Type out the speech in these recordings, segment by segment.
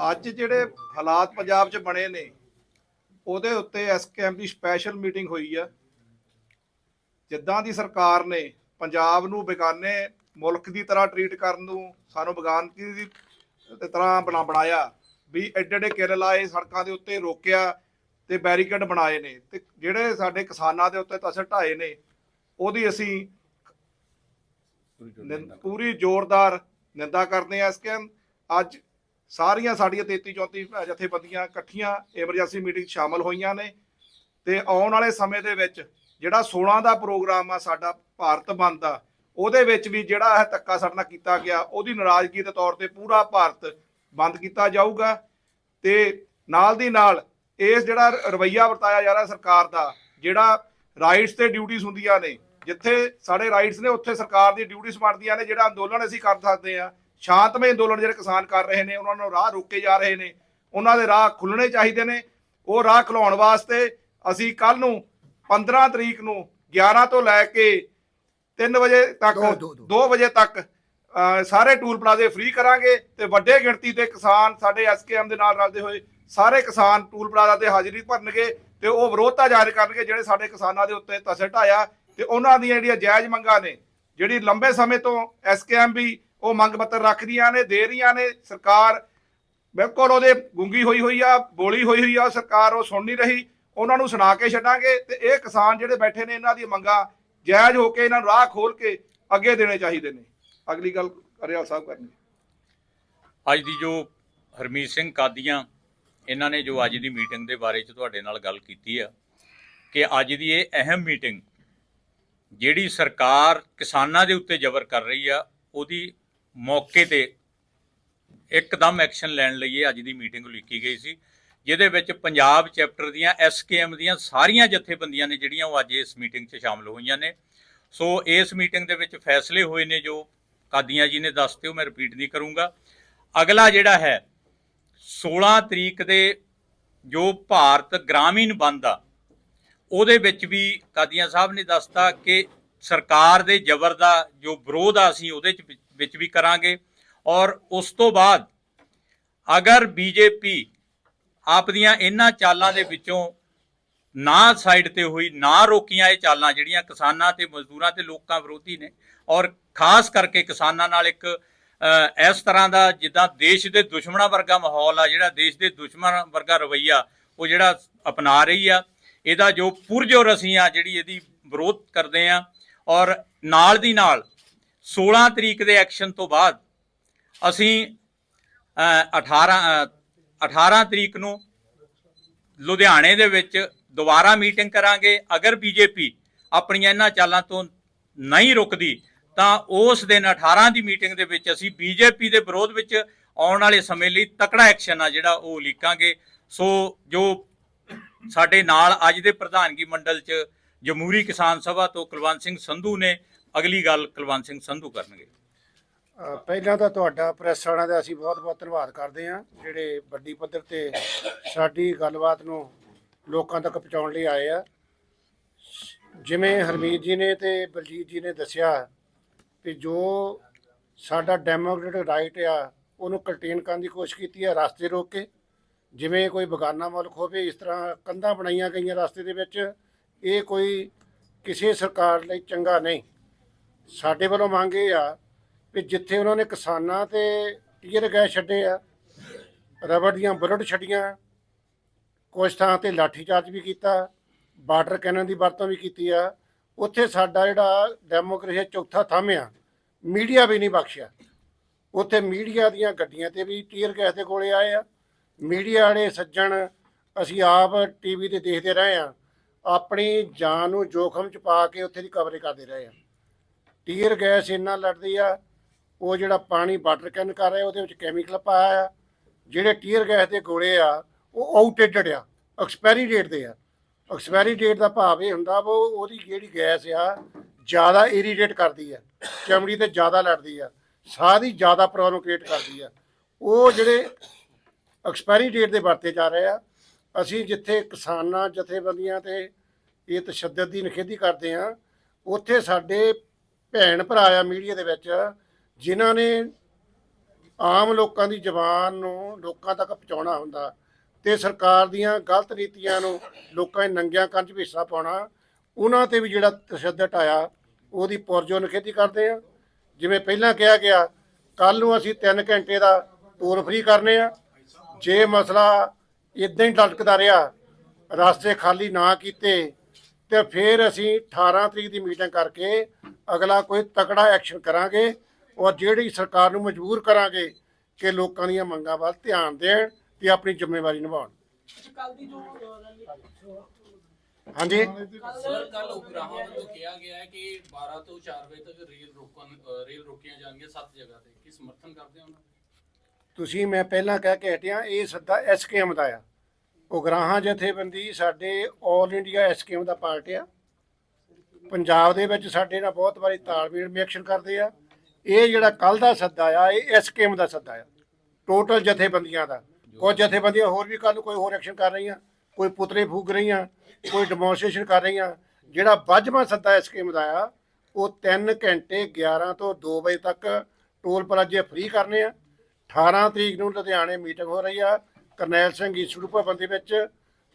ਅੱਜ ਜਿਹੜੇ ਹਾਲਾਤ ਪੰਜਾਬ 'ਚ ਬਣੇ ਨੇ ਉਹਦੇ ਉੱਤੇ ਐਸਕੇਐਮ ਦੀ ਸਪੈਸ਼ਲ ਮੀਟਿੰਗ ਹੋਈ ਆ। ਜਿੱਦਾਂ ਦੀ ਸਰਕਾਰ ਨੇ ਪੰਜਾਬ ਨੂੰ ਬੇਗਾਨੇ ਮੁਲਕ ਦੀ ਤਰ੍ਹਾਂ ਟਰੀਟ ਕਰਨ ਨੂੰ ਸਾਨੂੰ ਬੇਗਾਨਗੀ ਦੀ ਤਰ੍ਹਾਂ ਬਣਾ ਬਣਾਇਆ ਵੀ ਐਡੇ ਐਡੇ ਕਿੱਲ ਲਾਏ ਸੜਕਾਂ ਦੇ ਉੱਤੇ ਰੋਕਿਆ ਤੇ ਬੈਰੀਕੇਡ ਬਣਾਏ ਨੇ। ਤੇ ਜਿਹੜੇ ਸਾਡੇ ਕਿਸਾਨਾਂ ਦੇ ਉੱਤੇ ਤਸਰ ਢਾਏ ਨੇ ਉਹਦੀ ਅਸੀਂ ਪੂਰੀ ਜ਼ੋਰਦਾਰ ਨਿੰਦਾ ਕਰਦੇ ਆ ਐਸਕੇਐਮ ਅੱਜ ਸਾਰੀਆਂ ਸਾਡੀਆਂ 33 34 ਜਥੇਬੰਦੀਆਂ ਇਕੱਠੀਆਂ ਐਮਰਜੈਂਸੀ ਮੀਟਿੰਗ ਸ਼ਾਮਲ ਹੋਈਆਂ ਨੇ ਤੇ ਆਉਣ ਵਾਲੇ ਸਮੇਂ ਦੇ ਵਿੱਚ ਜਿਹੜਾ 16 ਦਾ ਪ੍ਰੋਗਰਾਮ ਆ ਸਾਡਾ ਭਾਰਤ ਬੰਦ ਦਾ, ਉਹਦੇ ਵਿੱਚ ਵੀ ਜਿਹੜਾ ਇਹ ਧੱਕਾ ਸਾਡੇ ਨਾਲ ਕੀਤਾ ਗਿਆ, ਉਹਦੀ ਨਾਰਾਜ਼ਗੀ ਦੇ ਤੌਰ ਤੇ ਪੂਰਾ ਭਾਰਤ ਬੰਦ ਕੀਤਾ ਜਾਊਗਾ ਤੇ ਨਾਲ ਦੀ ਨਾਲ ਇਸ ਜਿਹੜਾ ਰਵਈਆ ਵਰਤਾਇਆ ਜਾ ਰਿਹਾ ਸਰਕਾਰ ਦਾ, ਜਿਹੜਾ ਰਾਈਟਸ ਤੇ ਡਿਊਟੀਆਂ ਹੁੰਦੀਆਂ ਨੇ, ਜਿੱਥੇ ਸਾਡੇ ਰਾਈਟਸ ਨੇ, ਉੱਥੇ ਸਰਕਾਰ ਦੀ ਡਿਊਟੀਆਂ ਬਣਦੀਆਂ ਨੇ, ਜਿਹੜਾ ਅੰਦੋਲਨ ਅਸੀਂ ਕਰ ਸਕਦੇ ਆ ਸ਼ਾਂਤਮਈ ਅੰਦੋਲਨ ਜਿਹੜੇ ਕਿਸਾਨ ਕਰ ਰਹੇ ਨੇ ਉਹਨਾਂ ਨੂੰ ਰਾਹ ਰੋਕੇ ਜਾ ਰਹੇ ਨੇ ਉਹਨਾਂ ਦੇ ਰਾਹ ਖੁੱਲਣੇ ਚਾਹੀਦੇ ਨੇ ਉਹ ਰਾਹ ਖੁਲਾਉਣ ਵਾਸਤੇ ਅਸੀਂ ਕੱਲ ਨੂੰ 15 ਤਰੀਕ ਨੂੰ 11 ਤੋਂ ਲੈ ਕੇ 3 ਵਜੇ ਤੱਕ ਦੋ- ਦੋ- ਦੋ। 2 ਵਜੇ ਤੱਕ ਸਾਰੇ ਟੂਲ ਪਲਾਜ਼ੇ ਫ੍ਰੀ ਕਰਾਂਗੇ ਤੇ ਵੱਡੇ ਗਿਣਤੀ ਤੇ ਕਿਸਾਨ ਸਾਡੇ ਐਸਕੇਐਮ ਦੇ ਨਾਲ ਰਲਦੇ ਹੋਏ ਸਾਰੇ ਕਿਸਾਨ ਟੂਲ ਪਲਾਜ਼ਾ ਤੇ ਹਾਜ਼ਰੀ ਭਰਨਗੇ ਤੇ ਉਹ ਵਿਰੋਧਤਾ ਜ਼ਾਹਿਰ ਕਰਨਗੇ ਜਿਹੜੇ ਸਾਡੇ ਕਿਸਾਨਾਂ ਦੇ ਉੱਤੇ ਤਸਰ ਢਾਇਆ ਤੇ ਉਹਨਾਂ ਦੀਆਂ ਜਿਹੜੀਆਂ ਜਾਇਜ਼ ਮੰਗਾਂ ਨੇ ਜਿਹੜੀ ਲੰਬੇ ਸਮੇਂ ਤੋਂ ਐਸਕੇਐਮ ਵੀ ਉਹ ਮੰਗ ਪੱਤਰ ਰੱਖਦੀਆਂ ਨੇ, ਦੇ ਰਹੀਆਂ ਨੇ, ਸਰਕਾਰ ਬਿਲਕੁਲ ਉਹਦੇ ਗੁੰਗੀ ਹੋਈ ਹੋਈ ਆ, ਬੋਲੀ ਹੋਈ ਹੋਈ ਆ, ਸਰਕਾਰ ਉਹ ਸੁਣ ਨਹੀਂ ਰਹੀ, ਉਹਨਾਂ ਨੂੰ ਸੁਣਾ ਕੇ ਛੱਡਾਂਗੇ ਤੇ ਇਹ ਕਿਸਾਨ ਜਿਹੜੇ ਬੈਠੇ ਨੇ ਇਹਨਾਂ ਦੀਆਂ ਮੰਗਾਂ ਜਾਇਜ਼ ਹੋ ਕੇ ਇਹਨਾਂ ਨੂੰ ਰਾਹ ਖੋਲ ਕੇ ਅੱਗੇ ਦੇਣੇ ਚਾਹੀਦੇ ਨੇ। ਅਗਲੀ ਗੱਲ ਅਰਿਆਲ ਸਾਹਿਬ ਕਰਨੀ ਅੱਜ ਦੀ ਜੋ ਹਰਮੀਤ ਸਿੰਘ ਕਾਦੀਆਂ, ਇਹਨਾਂ ਨੇ ਜੋ ਅੱਜ ਦੀ ਮੀਟਿੰਗ ਦੇ ਬਾਰੇ ਚ ਤੁਹਾਡੇ ਨਾਲ ਗੱਲ ਕੀਤੀ ਆ ਕਿ ਅੱਜ ਦੀ ਇਹ ਅਹਿਮ ਮੀਟਿੰਗ ਜਿਹੜੀ ਸਰਕਾਰ ਕਿਸਾਨਾਂ ਦੇ ਉੱਤੇ ਜ਼ਬਰ ਕਰ ਰਹੀ ਆ, ਉਹਦੀ ਮੌਕੇ ਤੇ ਇੱਕਦਮ ਐਕਸ਼ਨ ਲੈਣ ਲਈ ਇਹ ਅੱਜ ਦੀ ਮੀਟਿੰਗ ਲਿਖੀ ਗਈ ਸੀ, ਜਿਹਦੇ ਵਿੱਚ ਪੰਜਾਬ ਚੈਪਟਰ ਦੀਆਂ ਐਸਕੇਐਮ ਦੀਆਂ ਸਾਰੀਆਂ ਜਥੇਬੰਦੀਆਂ ਨੇ ਜਿਹੜੀਆਂ ਉਹ ਅੱਜ ਇਸ ਮੀਟਿੰਗ 'ਚ ਸ਼ਾਮਲ ਹੋਈਆਂ ਨੇ। ਸੋ ਇਸ ਮੀਟਿੰਗ ਦੇ ਵਿੱਚ ਫੈਸਲੇ ਹੋਏ ਨੇ ਜੋ ਕਾਦੀਆਂ ਜੀ ਨੇ ਦੱਸਤੇ ਉਹ ਮੈਂ ਰਿਪੀਟ ਨਹੀਂ ਕਰੂੰਗਾ। ਅਗਲਾ ਜਿਹੜਾ ਹੈ 16 ਤਰੀਕ ਦੇ ਜੋ ਭਾਰਤ ਗ੍ਰਾਮੀਣ ਬੰਦ ਆ, ਉਹਦੇ ਵਿੱਚ ਵੀ ਕਾਦੀਆਂ ਸਾਹਿਬ ਨੇ ਦੱਸਤਾ ਕਿ ਸਰਕਾਰ ਦੇ ਜ਼ਬਰ ਦਾ ਜੋ ਵਿਰੋਧ ਆ ਅਸੀਂ ਉਹਦੇ ਚ ਵਿੱਚ- ਵੀ ਕਰਾਂਗੇ। ਔਰ ਉਸ ਤੋਂ ਬਾਅਦ ਅਗਰ ਬੀਜੇਪੀ ਆਪ ਦੀਆਂ ਇਹਨਾਂ ਚਾਲਾਂ ਦੇ ਵਿੱਚੋਂ ਨਾ ਸਾਈਡ ਤੇ ਹੋਈ, ਨਾ ਰੋਕੀਆਂ ਇਹ ਚਾਲਾਂ, ਜਿਹੜੀਆਂ ਕਿਸਾਨਾਂ ਤੇ ਮਜ਼ਦੂਰਾਂ ਤੇ ਲੋਕਾਂ ਵਿਰੋਧੀ ਨੇ, ਔਰ ਖਾਸ ਕਰਕੇ ਕਿਸਾਨਾਂ ਨਾਲ ਇੱਕ ਇਸ ਤਰ੍ਹਾਂ ਦਾ ਜਿੱਦਾਂ ਦੇਸ਼ ਦੇ ਦੁਸ਼ਮਣਾਂ ਵਰਗਾ ਮਾਹੌਲ ਆ, ਜਿਹੜਾ ਦੇਸ਼ ਦੇ ਦੁਸ਼ਮਣ ਵਰਗਾ ਰਵਈਆ ਉਹ ਜਿਹੜਾ ਅਪਣਾ ਰਹੀ ਆ, ਇਹਦਾ ਜੋ ਪੁਰਜੋਰ ਅਸੀਂ ਆ ਜਿਹੜੀ ਇਹਦੀ ਵਿਰੋਧ ਕਰਦੇ ਆ, ਔਰ ਨਾਲ ਦੀ ਨਾਲ 16 ਤਰੀਕ ਦੇ ਐਕਸ਼ਨ ਤੋਂ ਬਾਅਦ ਅਸੀਂ ਅ, 18 18 ਤਰੀਕ ਨੂੰ ਲੁਧਿਆਣੇ ਦੇ ਵਿੱਚ ਦੁਬਾਰਾ ਮੀਟਿੰਗ ਕਰਾਂਗੇ। ਅਗਰ ਬੀਜੇਪੀ ਆਪਣੀਆਂ ਇਹਨਾਂ ਚਾਲਾਂ ਤੋਂ ਨਹੀਂ ਰੁਕਦੀ ਤਾਂ ਉਸ ਦਿਨ 18 ਦੀ ਮੀਟਿੰਗ ਦੇ ਵਿੱਚ ਅਸੀਂ ਬੀਜੇਪੀ ਦੇ ਵਿਰੋਧ ਵਿੱਚ ਆਉਣ ਵਾਲੇ ਸਮੇਂ ਲਈ ਤਕੜਾ ਐਕਸ਼ਨ ਆ ਜਿਹੜਾ ਉਹ ਲੀਕਾਂਗੇ ਸੋ ਜੋ ਸਾਡੇ ਨਾਲ ਅੱਜ ਦੇ ਪ੍ਰਧਾਨਗੀ ਮੰਡਲ 'ਚ ਜਮਹੂਰੀ ਕਿਸਾਨ ਸਭਾ ਤੋਂ ਕੁਲਵੰਤ ਸਿੰਘ ਸੰਧੂ ਨੇ ਅਗਲੀ ਗੱਲ ਕੁਲਵੰਤ ਸਿੰਘ ਸੰਧੂ ਕਰਨਗੇ। ਅ, ਪਹਿਲਾਂ ਤਾਂ ਤੁਹਾਡਾ ਪ੍ਰੈਸ ਵਾਲਿਆਂ ਦਾ ਅਸੀਂ ਬਹੁਤ-ਬਹੁਤ ਧੰਨਵਾਦ ਕਰਦੇ ਹਾਂ ਜਿਹੜੇ ਵੱਡੀ ਪੱਧਰ ਤੇ ਸਾਡੀ ਗੱਲਬਾਤ ਨੂੰ ਲੋਕਾਂ ਤੱਕ ਪਹੁੰਚਾਉਣ ਲਈ ਆਏ ਆ। ਜਿਵੇਂ ਹਰਮੀਤ ਜੀ ਨੇ ਤੇ ਬਲਜੀਤ ਜੀ ਨੇ ਦੱਸਿਆ ਕਿ ਜੋ ਸਾਡਾ ਡੈਮੋਕ੍ਰੈਟਿਕ ਰਾਈਟ ਆ ਉਹਨੂੰ ਕੰਟੇਨ ਕਰਨ ਦੀ ਕੋਸ਼ਿਸ਼ ਕੀਤੀ ਆ ਰਸਤੇ ਰੋਕ ਕੇ। ਜਿਵੇਂ ਕੋਈ ਬਗਾਨਾ ਮੁਲਕ ਹੋਵੇ ਇਸ ਤਰ੍ਹਾਂ ਕੰਧਾਂ ਬਣਾਈਆਂ ਗਈਆਂ ਰਸਤੇ ਦੇ ਵਿੱਚ ਇਹ ਕੋਈ ਕਿਸੇ ਸਰਕਾਰ ਲਈ ਚੰਗਾ ਨਹੀਂ। ਸਾਡੇ ਵੱਲੋਂ ਮੰਗ ਇਹ ਆ ਕਿ ਜਿੱਥੇ ਉਹਨਾਂ ਨੇ ਕਿਸਾਨਾਂ ਤੇ ਟੀਅਰ ਗੈਸ ਛੱਡੇ ਆ, ਰਬੜ ਦੀਆਂ ਬੁਲਟ ਛੱਡੀਆਂ ਕੁਝ ਥਾਂ ਤੇ ਲਾਠੀ ਚਾਰਜ ਵੀ ਕੀਤਾ ਵਾਟਰ ਕੈਨਨ ਦੀ ਵਰਤੋਂ ਵੀ ਕੀਤੀ ਆ, ਉੱਥੇ ਸਾਡਾ ਜਿਹੜਾ ਡੈਮੋਕ੍ਰੇਸੀ ਚੌਥਾ ਥੰਮ ਆ, ਮੀਡੀਆ ਵੀ ਨਹੀਂ ਬਖਸ਼ਿਆ। ਉੱਥੇ ਮੀਡੀਆ ਦੀਆਂ ਗੱਡੀਆਂ ਤੇ ਵੀ ਟੀਅਰ ਗੈਸ ਦੇ ਕੋਲੇ ਆਏ ਆ, ਮੀਡੀਆ ਵਾਲੇ ਸੱਜਣ, ਅਸੀਂ ਆਪ ਟੀਵੀ ਤੇ ਦੇਖਦੇ ਰਹੇ ਆ, ਆਪਣੀ ਜਾਨ ਨੂੰ ਜੋਖਮ ਚ ਪਾ ਕੇ ਉੱਥੇ ਦੀ ਕਵਰੇਜ ਕਰਦੇ ਰਹੇ ਆ। ਟੀਅਰ ਗੈਸ ਇੰਨਾ ਲੜਦੀ ਆ, ਉਹ ਜਿਹੜਾ ਪਾਣੀ ਵਾਟਰ ਕੈਨ ਕਰ ਰਿਹਾ, ਉਹਦੇ ਵਿੱਚ ਕੈਮੀਕਲ ਪਾਇਆ ਆ, ਜਿਹੜੇ ਟੀਅਰ ਗੈਸ ਦੇ ਗੋਲੇ ਆ, ਉਹ ਆਊਟਡੇਟਡ ਆ ਐਕਸਪਾਇਰੀ ਡੇਟ ਦੇ ਆ। ਐਕਸਪਾਇਰੀ ਡੇਟ ਦਾ ਭਾਵ ਇਹ ਹੁੰਦਾ ਵਾ ਉਹ ਉਹਦੀ ਜਿਹੜੀ ਗੈਸ ਆ, ਜ਼ਿਆਦਾ ਇਰੀਟੇਟ ਕਰਦੀ ਆ, ਚਮੜੀ ਤੇ ਜ਼ਿਆਦਾ ਲੜਦੀ ਆ ਸਾਹ ਦੀ ਜ਼ਿਆਦਾ ਪ੍ਰੋਬਲਮ ਕ੍ਰੀਏਟ ਕਰਦੀ ਆ। ਉਹ ਜਿਹੜੇ ਐਕਸਪਾਇਰੀ ਡੇਟ ਦੇ ਵਰਤੇ ਜਾ ਰਹੇ ਆ, ਅਸੀਂ ਜਿੱਥੇ ਕਿਸਾਨਾਂ, ਜਥੇਬੰਦੀਆਂ ਤੇ ਇਹ ਤਸ਼ੱਦਦ ਦੀ ਨਿਖੇਧੀ ਕਰਦੇ ਆ, ਉੱਥੇ ਸਾਡੇ ਭੈਣ ਭਰਾ ਆ ਮੀਡੀਆ ਦੇ ਵਿੱਚ, ਜਿਨ੍ਹਾਂ ਨੇ ਆਮ ਲੋਕਾਂ ਦੀ ਜ਼ਬਾਨ ਨੂੰ ਲੋਕਾਂ ਤੱਕ ਪਹੁੰਚਾਉਣਾ ਹੁੰਦਾ ਤੇ ਸਰਕਾਰ ਦੀਆਂ ਗਲਤ ਨੀਤੀਆਂ ਨੂੰ ਲੋਕਾਂ ਦੇ ਨੰਗਿਆਂ ਕੰਨ 'ਚ ਵੀ ਹਿੱਸਾ ਪਾਉਣਾ, ਉਹਨਾਂ ਤੇ ਵੀ ਜਿਹੜਾ ਤਸ਼ੱਦਦ ਆਇਆ ਉਹਦੀ ਪੁਰਜੋ ਨਖੇਤੀ ਕਰਦੇ ਆ। ਜਿਵੇਂ ਪਹਿਲਾਂ ਕਿਹਾ ਗਿਆ ਕੱਲ ਨੂੰ ਅਸੀਂ 3 ਘੰਟੇ ਦਾ ਟੋਲ ਫ੍ਰੀ ਕਰਨੇ ਆ। ਜੇ ਮਸਲਾ ਇਦਾਂ ਹੀ ਲਟਕਦਾ ਰਿਹਾ, ਰਸਤੇ ਖਾਲੀ ਨਾ ਕੀਤੇ ਤੇ ਫਿਰ ਅਸੀਂ 18 ਤਰੀਕ ਦੀ ਮੀਟਿੰਗ ਕਰਕੇ ਅਗਲਾ ਕੋਈ ਤਕੜਾ ਐਕਸ਼ਨ ਕਰਾਂਗੇ ਔਰ ਜਿਹੜੀ ਸਰਕਾਰ ਨੂੰ ਮਜਬੂਰ ਕਰਾਂਗੇ ਕਿ ਲੋਕਾਂ ਦੀਆਂ ਮੰਗਾਂ ਵੱਲ ਧਿਆਨ ਦੇਣ ਤੇ ਆਪਣੀ ਜ਼ਿੰਮੇਵਾਰੀ ਨਿਭਾਉਣ। ਕੱਲ ਦੀ ਜੋ ਅਹ, ਰੈਲੀ- ਹਾਂਜੀ? ਸਰ ਕੱਲ ਉਪਰਾਹਾਂ ਵੱਲੋਂ ਕਿਹਾ ਗਿਆ ਹੈ ਕਿ 12 ਤੋਂ 4 ਵਜੇ ਤੱਕ ਰੇਲ ਰੋਕਣ ਰੇਲ ਰੋਕੀਆਂ ਜਾਣਗੀਆਂ ਸੱਤ ਜਗ੍ਹਾ ਤੇ। ਕੀ ਸਮਰਥਨ ਕਰਦੇ ਹੋ? ਤੁਸੀਂ ਮੈਂ ਪਹਿਲਾਂ ਕਹਿ ਕੇ ਹਟਿਆ ਇਹ ਸੱਦਾ ਐਸਕੇਐਮ ਦਾ ਆ। ਉਗਰਾਹਾਂ ਜਥੇਬੰਦੀ ਸਾਡੇ 올 ਇੰਡੀਆ ਐਸਕੇਐਮ ਦਾ ਪਾਰਟ ਆ। ਪੰਜਾਬ ਦੇ ਵਿੱਚ ਸਾਡੇ ਨਾਲ ਬਹੁਤ ਵਾਰੀ ਤਾਲਮੇਲ ਮੇਕਸ਼ਨ ਕਰਦੇ ਆ। ਇਹ ਜਿਹੜਾ ਕੱਲ ਦਾ ਸੱਦਾ ਆ, ਇਹ ਐਸਕੇਐਮ ਦਾ ਸੱਦਾ ਆ। ਟੋਟਲ ਜਥੇਬੰਦੀਆਂ ਦਾ। ਕੁਝ ਜਥੇਬੰਦੀਆਂ ਹੋਰ ਵੀ ਕੱਲ ਕੋਈ ਹੋਰ ਐਕਸ਼ਨ ਕਰ ਰਹੀਆਂ, ਕੋਈ ਪੁਤਲੇ ਫੂਕ ਰਹੀਆਂ, ਕੋਈ ਡੈਮੋਨਸਟ੍ਰੇਸ਼ਨ ਕਰ ਰਹੀਆਂ। ਜਿਹੜਾ ਵੱਜਵਾਂ ਸੱਦਾ ਐਸਕੇਐਮ ਦਾ ਆ, ਉਹ 3 ਘੰਟੇ 11 ਤੋਂ 2 ਵਜੇ ਤੱਕ ਟੋਲ ਪਲਾਜ਼ੇ ਫ੍ਰੀ ਕਰਨੇ ਆ। 18 ਤਰੀਕ ਨੂੰ ਲੁਧਿਆਣੇ ਮੀਟਿੰਗ ਹੋ ਰਹੀ ਆ। ਕਰਨੈਲ ਸਿੰਘ ਇੰਸਟੀਚਿਊਟ ਭਵਨ ਦੇ ਵਿੱਚ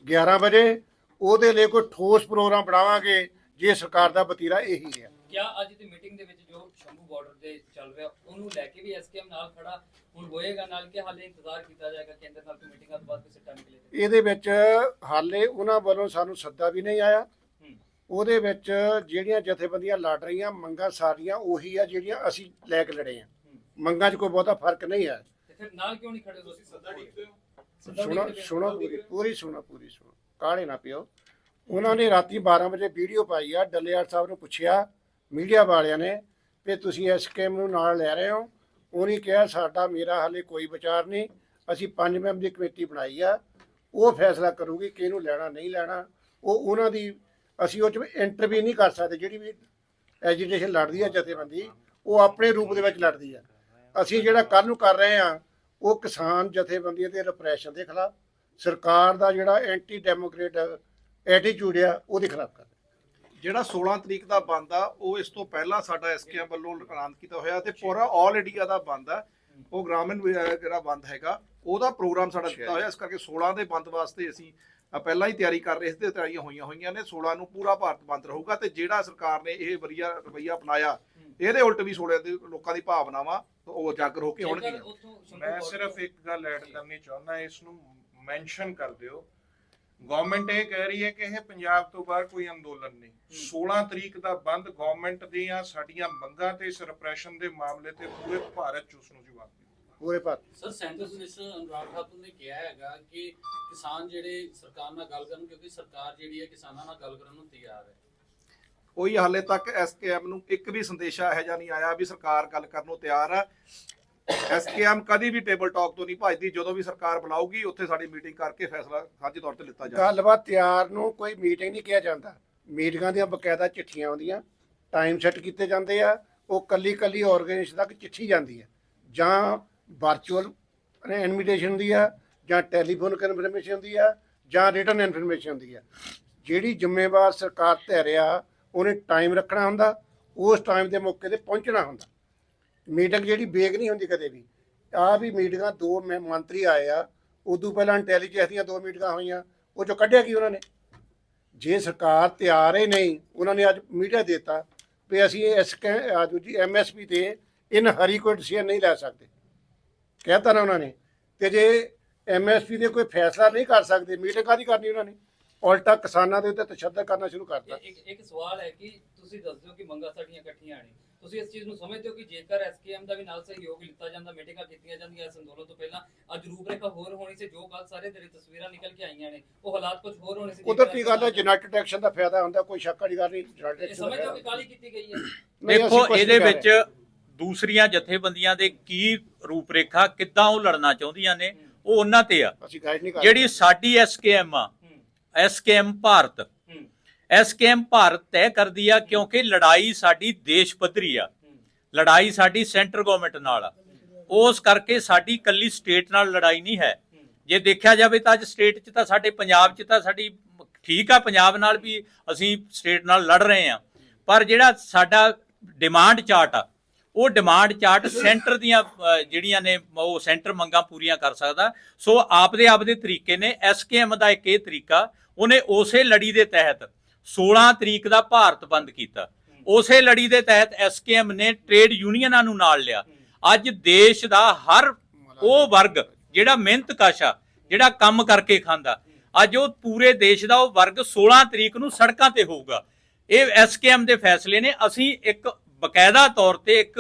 11 ਵਜੇ ਉਹਦੇ ਲਈ ਕੋਈ ਠੋਸ ਪ੍ਰੋਗਰਾਮ ਬਣਾਵਾਂਗੇ ਜੇ ਸਰਕਾਰ ਦਾ ਵਤੀਰਾ ਇਹੀ ਹੈ। ਕਿਆ ਅੱਜ ਦੀ ਮੀਟਿੰਗ ਦੇ ਵਿੱਚ ਜੋ ਸ਼ੰਭੂ ਬਾਰਡਰ ਤੇ ਚੱਲ ਰਿਹਾ ਉਹਨੂੰ ਲੈ ਕੇ ਵੀ ਐਸਕੇਐਮ ਨਾਲ ਖੜਾ ਹੁਣ ਹੋਏਗਾ ਨਾਲ ਕਿ ਹਾਲੇ ਇੰਤਜ਼ਾਰ ਕੀਤਾ ਜਾਏਗਾ ਕੇਂਦਰ ਨਾਲ ਕੋਈ ਮੀਟਿੰਗਾਂ ਤੋਂ ਬਾਅਦ ਕੋਈ ਸਿੱਟਾ ਨਿਕਲੇ ਤੇ? ਇਹਦੇ ਵਿੱਚ ਹਾਲੇ ਉਹਨਾਂ ਵੱਲੋਂ ਸਾਨੂੰ ਸੱਦਾ ਵੀ ਨਹੀਂ ਆਇਆ। ਹੂੰ। ਉਹਦੇ ਵਿੱਚ ਜਿਹੜੀਆਂ ਜਥੇਬੰਦੀਆਂ ਲੜ ਰਹੀਆਂ ਮੰਗਾਂ ਸਾਰੀਆਂ ਉਹੀ ਆ ਜਿਹੜੀਆਂ ਅਸੀਂ ਲੈ ਕੇ ਲੜੇ ਆ। ਹੂੰ। ਮੰਗਾਂ 'ਚ ਕੋਈ ਬਹੁਤਾ ਫ਼ਰਕ ਨਹੀਂ ਹੈ। ਤੇ ਫਿਰ ਨਾਲ ਕਿਉਂ ਨਹੀਂ ਖੜੇ ਹੋ ਤੁਸੀਂ ਸੱਦਾ ਸੁਣੋ ਸੁਣੋ ਪੂਰੀ ਪੂਰੀ ਸੁਣੋ ਪੂਰੀ ਸੁਣੋ ਕਾਹਲੇ ਨਾ ਪਿਓ। ਉਹਨਾਂ ਨੇ ਰਾਤੀ 12 ਵਜੇ ਵੀਡੀਓ ਪਾਈ ਆ ਡੱਲੇਵਾਲ ਸਾਹਿਬ ਨੂੰ ਪੁੱਛਿਆ ਮੀਡੀਆ ਵਾਲਿਆਂ ਨੇ ਵੀ ਤੁਸੀਂ ਇਸ ਸਕੀਮ ਨੂੰ ਨਾਲ ਲੈ ਰਹੇ ਹੋ। ਉਹਨੇ ਕਿਹਾ ਸਾਡਾ ਮੇਰਾ ਹਾਲੇ ਕੋਈ ਵਿਚਾਰ ਨਹੀਂ। ਅਸੀਂ ਪੰਜ ਮੈਂਬਰ ਦੀ ਕਮੇਟੀ ਬਣਾਈ ਆ। ਉਹ ਫੈਸਲਾ ਕਰੂਗੀ ਕਿ ਇਹਨੂੰ ਲੈਣਾ ਨਹੀਂ ਲੈਣਾ। ਉਹ ਉਹਨਾਂ ਦੀ ਅਸੀਂ ਉਹ ਚ ਐਂਟਰ ਵੀ ਨਹੀਂ ਕਰ ਸਕਦੇ। ਜਿਹੜੀ ਵੀ ਐਜੀਟੇਸ਼ਨ ਲੜਦੀ ਆ ਜਥੇਬੰਦੀ ਉਹ ਆਪਣੇ ਰੂਪ ਦੇ ਵਿੱਚ ਲੜਦੀ ਆ। ਅਸੀਂ ਜਿਹੜਾ ਕੱਲ ਨੂੰ ਕਰ ਰਹੇ ਆ ਉਹ ਕਿਸਾਨ ਜਥੇਬੰਦੀਆਂ ਦੇ ਰਿਪਰੈਸ਼ਨ ਦੇ ਖਿਲਾਫ ਸਰਕਾਰ ਦਾ ਜਿਹੜਾ ਐਂਟੀ ਡੈਮੋਕ੍ਰੇਟ ਐਟੀਟਿਊਡ ਆ ਉਹਦੇ ਖਿਲਾਫ ਕਰ ਜਿਹੜਾ 16 ਤਰੀਕ ਦਾ ਬੰਦ ਆ ਉਹ ਇਸ ਤੋਂ ਪਹਿਲਾਂ ਸਾਡਾ ਐਸਕੇਐਮ ਵੱਲੋਂ ਐਲਾਨ ਕੀਤਾ ਹੋਇਆ ਤੇ ਪੂਰਾ ਆਲ ਇੰਡੀਆ ਦਾ ਬੰਦ ਆ। ਉਹ ਗ੍ਰਾਮੀਣ ਜਿਹੜਾ ਬੰਦ ਹੈਗਾ ਉਹਦਾ ਪ੍ਰੋਗਰਾਮ ਸਾਡਾ ਦਿੱਤਾ ਹੋਇਆ ਇਸ ਕਰਕੇ 16 ਦੇ ਬੰਦ ਵਾਸਤੇ ਅਸੀਂ ਪਹਿਲਾਂ ਹੀ ਤਿਆਰੀ ਕਰ ਰਹੇ ਸੀ ਤੇ ਤਿਆਰੀਆਂ ਹੋਈਆਂ ਹੋਈਆਂ ਨੇ 16 ਨੂੰ ਪੂਰਾ ਭਾਰਤ ਬੰਦ ਰਹੂਗਾ ਤੇ ਜਿਹੜਾ ਸਰਕਾਰ ਨੇ ਇਹ ਵਧੀਆ ਰਵਈਆ ਅਪਣਾਇਆ ਇਹਦੇ ਉਲਟ ਵੀ 16 ਦੇ ਲੋਕਾਂ ਦੀ ਭਾਵਨਾਵਾਂ ਉਹ ਉਜਾਗਰ ਹੋ ਕੇ ਹੋਣਗੀਆਂ ਮੈਂ ਸਿਰਫ ਇੱਕ ਗੱਲ ਐਡ ਕਰਨੀ ਚਾਹੁੰਦਾ ਇਸ ਨੂੰ ਮੈਂਸ਼ਨ ਕਰ ਦਿਓ। ਗਵਰਨਮੈਂਟ ਇਹ ਕਹਿ ਰਹੀ ਹੈ ਕਿ ਇਹ ਪੰਜਾਬ ਤੋਂ ਬਾਹਰ ਕੋਈ ਅੰਦੋਲਨ ਨਹੀਂ। 16 ਤਰੀਕ ਦਾ ਬੰਦ ਗਵਰਨਮੈਂਟ ਦੀਆਂ ਸਾਡੀਆਂ ਮੰਗਾਂ ਤੇ ਇਸ ਰਿਪਰੈਸ਼ਨ ਦੇ ਮਾਮਲੇ ਤੇ ਪੂਰੇ ਭਾਰਤ ਚ ਉਸ ਨੂੰ ਜਵਾਬ ਪੂਰੇ Bharat sir centre minister Anurag Thakur ਨੇ ਕਿਹਾ ਹੈਗਾ ਕਿ ਕਿਸਾਨ ਜਿਹੜੇ ਸਰਕਾਰ ਨਾਲ ਗੱਲ ਕਰਨ ਕਿਉਂਕਿ ਸਰਕਾਰ ਜਿਹੜੀ ਹੈ ਕਿਸਾਨਾਂ ਨਾਲ ਗੱਲ ਕਰਨ ਨੂੰ ਤਿਆਰ ਹੈ। ਕੋਈ ਹਾਲੇ ਤੱਕ ਐਸਕੇਐਮ ਨੂੰ ਇੱਕ ਵੀ ਸੰਦੇਸ਼ਾ ਇਹੋ ਜਿਹਾ ਨਹੀਂ ਆਇਆ ਵੀ ਸਰਕਾਰ ਗੱਲ ਕਰਨ ਨੂੰ ਤਿਆਰ ਹੈ ਐਸਕੇਐਮ ਕਦੀ ਵੀ ਟੇਬਲ ਟਾਕ ਤੋਂ ਨਹੀਂ ਭੱਜਦੀ, ਜਦੋਂ ਵੀ ਸਰਕਾਰ ਬੁਲਾਊਗੀ, ਉੱਥੇ ਸਾਡੀ ਮੀਟਿੰਗ ਕਰਕੇ ਫੈਸਲਾ ਸਾਂਝੇ ਤੌਰ ਤੇ ਲਿੱਤਾ ਜਾਵੇ। ਗੱਲਬਾਤ ਤਿਆਰ ਨੂੰ ਕੋਈ ਮੀਟਿੰਗ ਨਹੀਂ ਕਿਹਾ ਜਾਂਦਾ। ਮੀਟਿੰਗਾਂ ਦੀਆਂ ਬਕਾਇਦਾ ਚਿੱਠੀਆਂ ਆਉਂਦੀਆਂ ਟਾਈਮ ਸੈੱਟ ਕੀਤੇ ਜਾਂਦੇ ਆ, ਉਹ ਕੱਲੀ ਕੱਲੀ ਆਰਗੇਨਾਈਜੇਸ਼ਨ ਤੱਕ ਚਿੱਠੀ ਜਾਂਦੀ ਹੈ ਜਾਂ ਵਰਚੁਅਲ ਇਨਵੀਟੇਸ਼ਨ ਹੁੰਦੀ ਆ, ਜਾਂ ਟੈਲੀਫੋਨ ਕਨਫਰਮੇਸ਼ਨ ਹੁੰਦੀ ਆ, ਜਾਂ ਰਿਟਨ ਇਨਫੋਰਮੇਸ਼ਨ ਹੁੰਦੀ ਆ। ਜਿਹੜੀ ਜ਼ਿੰਮੇਵਾਰ ਸਰਕਾਰ ਧੈਰਿਆ ਉਹਨੇ ਟਾਈਮ ਰੱਖਣਾ ਹੁੰਦਾ, ਉਸ ਟਾਈਮ ਦੇ ਮੌਕੇ ਤੇ ਪਹੁੰਚਣਾ ਹੁੰਦਾ। ਮੀਟਿੰਗ ਜਿਹੜੀ ਬੇਗ ਨਹੀਂ ਹੁੰਦੀ ਕਦੇ ਵੀ। ਆ ਵੀ ਮੀਟਿੰਗਾਂ ਦੋ ਮੈਂ ਮੰਤਰੀ ਆਏ ਆ, ਉਦੋਂ ਪਹਿਲਾਂ ਇੰਟੈਲੀਜੈਂਸ ਦੀਆਂ ਦੋ ਮੀਟਿੰਗਾਂ ਹੋਈਆਂ, ਉਹ ਚੋਂ ਕੱਢਿਆ ਕੀ ਉਹਨਾਂ ਨੇ? ਜੇ ਸਰਕਾਰ ਤਿਆਰ ਹੀ ਨਹੀਂ, ਉਹਨਾਂ ਨੇ ਅੱਜ ਮੀਡੀਆ ਦਿੱਤਾ ਵੀ ਅਸੀਂ ਇਸ ਆ ਦੂਜੀ ਐਮਐਸਪੀ ਤੇ ਇਨ ਹਰੀ ਕੋਈ ਡਿਸੀਜਨ ਨਹੀਂ ਲੈ ਸਕਦੇ। ਕਹਿਤਾ ਨਾ ਉਹਨਾਂ ਨੇ। ਤੇ ਜੇ ਐਮਐਸਪੀ ਦੇ ਕੋਈ ਫੈਸਲਾ ਨਹੀਂ ਕਰ ਸਕਦੇ ਮੀਟਿੰਗ ਕਾਦੀ ਕਰਨੀ ਉਹਨਾਂ ਨੇ? ਉਲਟਾ ਕਿਸਾਨਾਂ ਦੇ ਉੱਤੇ ਤਸ਼ੱਦਦ ਕਰਨਾ ਸ਼ੁਰੂ ਕਰਤਾ। ਇੱਕ ਇੱਕ ਸਵਾਲ ਹੈ ਕਿ ਤੁਸੀਂ ਦੱਸ ਦਿਓ ਕਿ ਮੰਗਾਂ ਸਾਡੀਆਂ ਇਕੱਠੀਆਂ ਨੇ। ਤੁਸੀਂ ਇਸ ਚੀਜ਼ ਨੂੰ ਸਮਝਦੇ ਹੋ ਕਿ ਜੇਕਰ ਐਸਕੇਐਮ ਦਾ ਵੀ ਨਾਲ ਸਹਿਯੋਗ ਲਿੱਤਾ ਜਾਂਦਾ ਮੀਟਿੰਗਾਂ ਕੀਤੀਆਂ ਜਾਂਦੀਆਂ ਇਸ ਅੰਦੋਲਨ ਤੋਂ ਪਹਿਲਾਂ ਅੱਜ ਰੂਪਰੇਖਾ ਹੋਰ ਹੋਣੀ ਸੀ ਜੋ ਕੱਲ ਸਾਰੇ ਤੇਰੀ ਤਸਵੀਰਾਂ ਨਿਕਲ ਕੇ ਆਈਆਂ ਨੇ ਉਹ ਹਾਲਾਤ ਕੁਝ ਹੋਰ ਹੋਣੇ ਸੀ ਕੁਦਰਤੀ ਗੱਲ ਹੈ ਯੂਨਾਈਟਿਡ ਐਕਸ਼ਨ ਦਾ ਫਾਇਦਾ ਹੁੰਦਾ ਕੋਈ ਸ਼ੱਕ ਵਾਲੀ ਗੱਲ ਨਹੀਂ ਇਹ ਐਕਸ਼ਨ ਸਮਝਦੇ ਹੋ ਕਿ ਕਾਲੀ ਕੀਤੀ ਗਈ ਹੈ? ਦੇਖੋ ਇਹਦੇ ਵਿੱਚ ਦੂਸਰੀਆਂ ਜਥੇਬੰਦੀਆਂ ਦੇ ਕੀ ਰੂਪਰੇਖਾ ਕਿੱਦਾਂ ਉਹ ਲੜਨਾ ਚਾਹੁੰਦੀਆਂ ਨੇ ਉਹ ਉਹਨਾਂ ਤੇ ਆ। ਜਿਹੜੀ ਸਾਡੀ ਐਸਕੇਐਮ ਆ ਹੂੰ ਐਸਕੇਐਮ ਭਾਰਤ। ਐਸਕੇਐਮ ਭਾਰਤ ਤੈਅ ਕਰਦੀ ਆ ਕਿਉਂਕਿ ਲੜਾਈ ਸਾਡੀ ਦੇਸ਼ ਪੱਧਰੀ ਆ। ਲੜਾਈ ਸਾਡੀ ਸੈਂਟਰ ਗਵਰਨਮੈਂਟ ਨਾਲ ਆ। ਉਸ ਕਰਕੇ ਸਾਡੀ ਕੱਲੀ ਸਟੇਟ ਨਾਲ ਲੜਾਈ ਨਹੀਂ ਹੈ। ਜੇ ਦੇਖਿਆ ਜਾਵੇ ਤਾਂ ਅੱਜ ਸਟੇਟ 'ਚ ਤਾਂ ਸਾਡੇ ਪੰਜਾਬ 'ਚ ਤਾਂ ਸਾਡੀ ਠੀਕ ਆ ਪੰਜਾਬ ਨਾਲ ਵੀ ਅਸੀਂ ਸਟੇਟ ਨਾਲ ਲੜ ਰਹੇ ਆ। ਪਰ ਜਿਹੜਾ ਸਾਡਾ ਡਿਮਾਂਡ ਚਾਰਟ ਆ ਉਹ ਡਿਮਾਂਡ ਚਾਰਟ ਸੈਂਟਰ ਦੀਆਂ ਜਿਹੜੀਆਂ ਨੇ ਉਹ ਸੈਂਟਰ ਮੰਗਾਂ ਪੂਰੀਆਂ ਕਰ ਸਕਦਾ। ਸੋ ਆਪਦੇ ਆਪਦੇ ਤਰੀਕੇ ਨੇ ਐਸਕੇਐਮ ਦਾ ਇੱਕ ਇਹ ਤਰੀਕਾ ਉਹਨੇ ਉਸੇ ਲੜੀ ਦੇ ਤਹਿਤ 16 ਤਰੀਕ ਦਾ ਭਾਰਤ ਬੰਦ ਕੀਤਾ। ਉਸੇ ਲੜੀ ਦੇ ਤਹਿਤ ਐਸਕੇਐਮ ਨੇ ਟ੍ਰੇਡ ਯੂਨੀਅਨਾਂ ਨੂੰ ਨਾਲ ਲਿਆ। ਅੱਜ ਦੇਸ਼ ਦਾ ਹਰ ਉਹ ਵਰਗ ਜਿਹੜਾ ਮਿਹਨਤ ਕਾਸ਼ਾ, ਜਿਹੜਾ ਕੰਮ ਕਰਕੇ ਖਾਂਦਾ, ਅੱਜ ਉਹ ਪੂਰੇ ਦੇਸ਼ ਦਾ ਉਹ ਵਰਗ 16 ਤਰੀਕ ਨੂੰ ਸੜਕਾਂ ਤੇ ਹੋਊਗਾ। ਇਹ ਐਸਕੇਐਮ ਦੇ ਫੈਸਲੇ ਨੇ। ਅਸੀਂ ਇੱਕ ਬਕਾਇਦਾ ਤੌਰ ਤੇ ਇੱਕ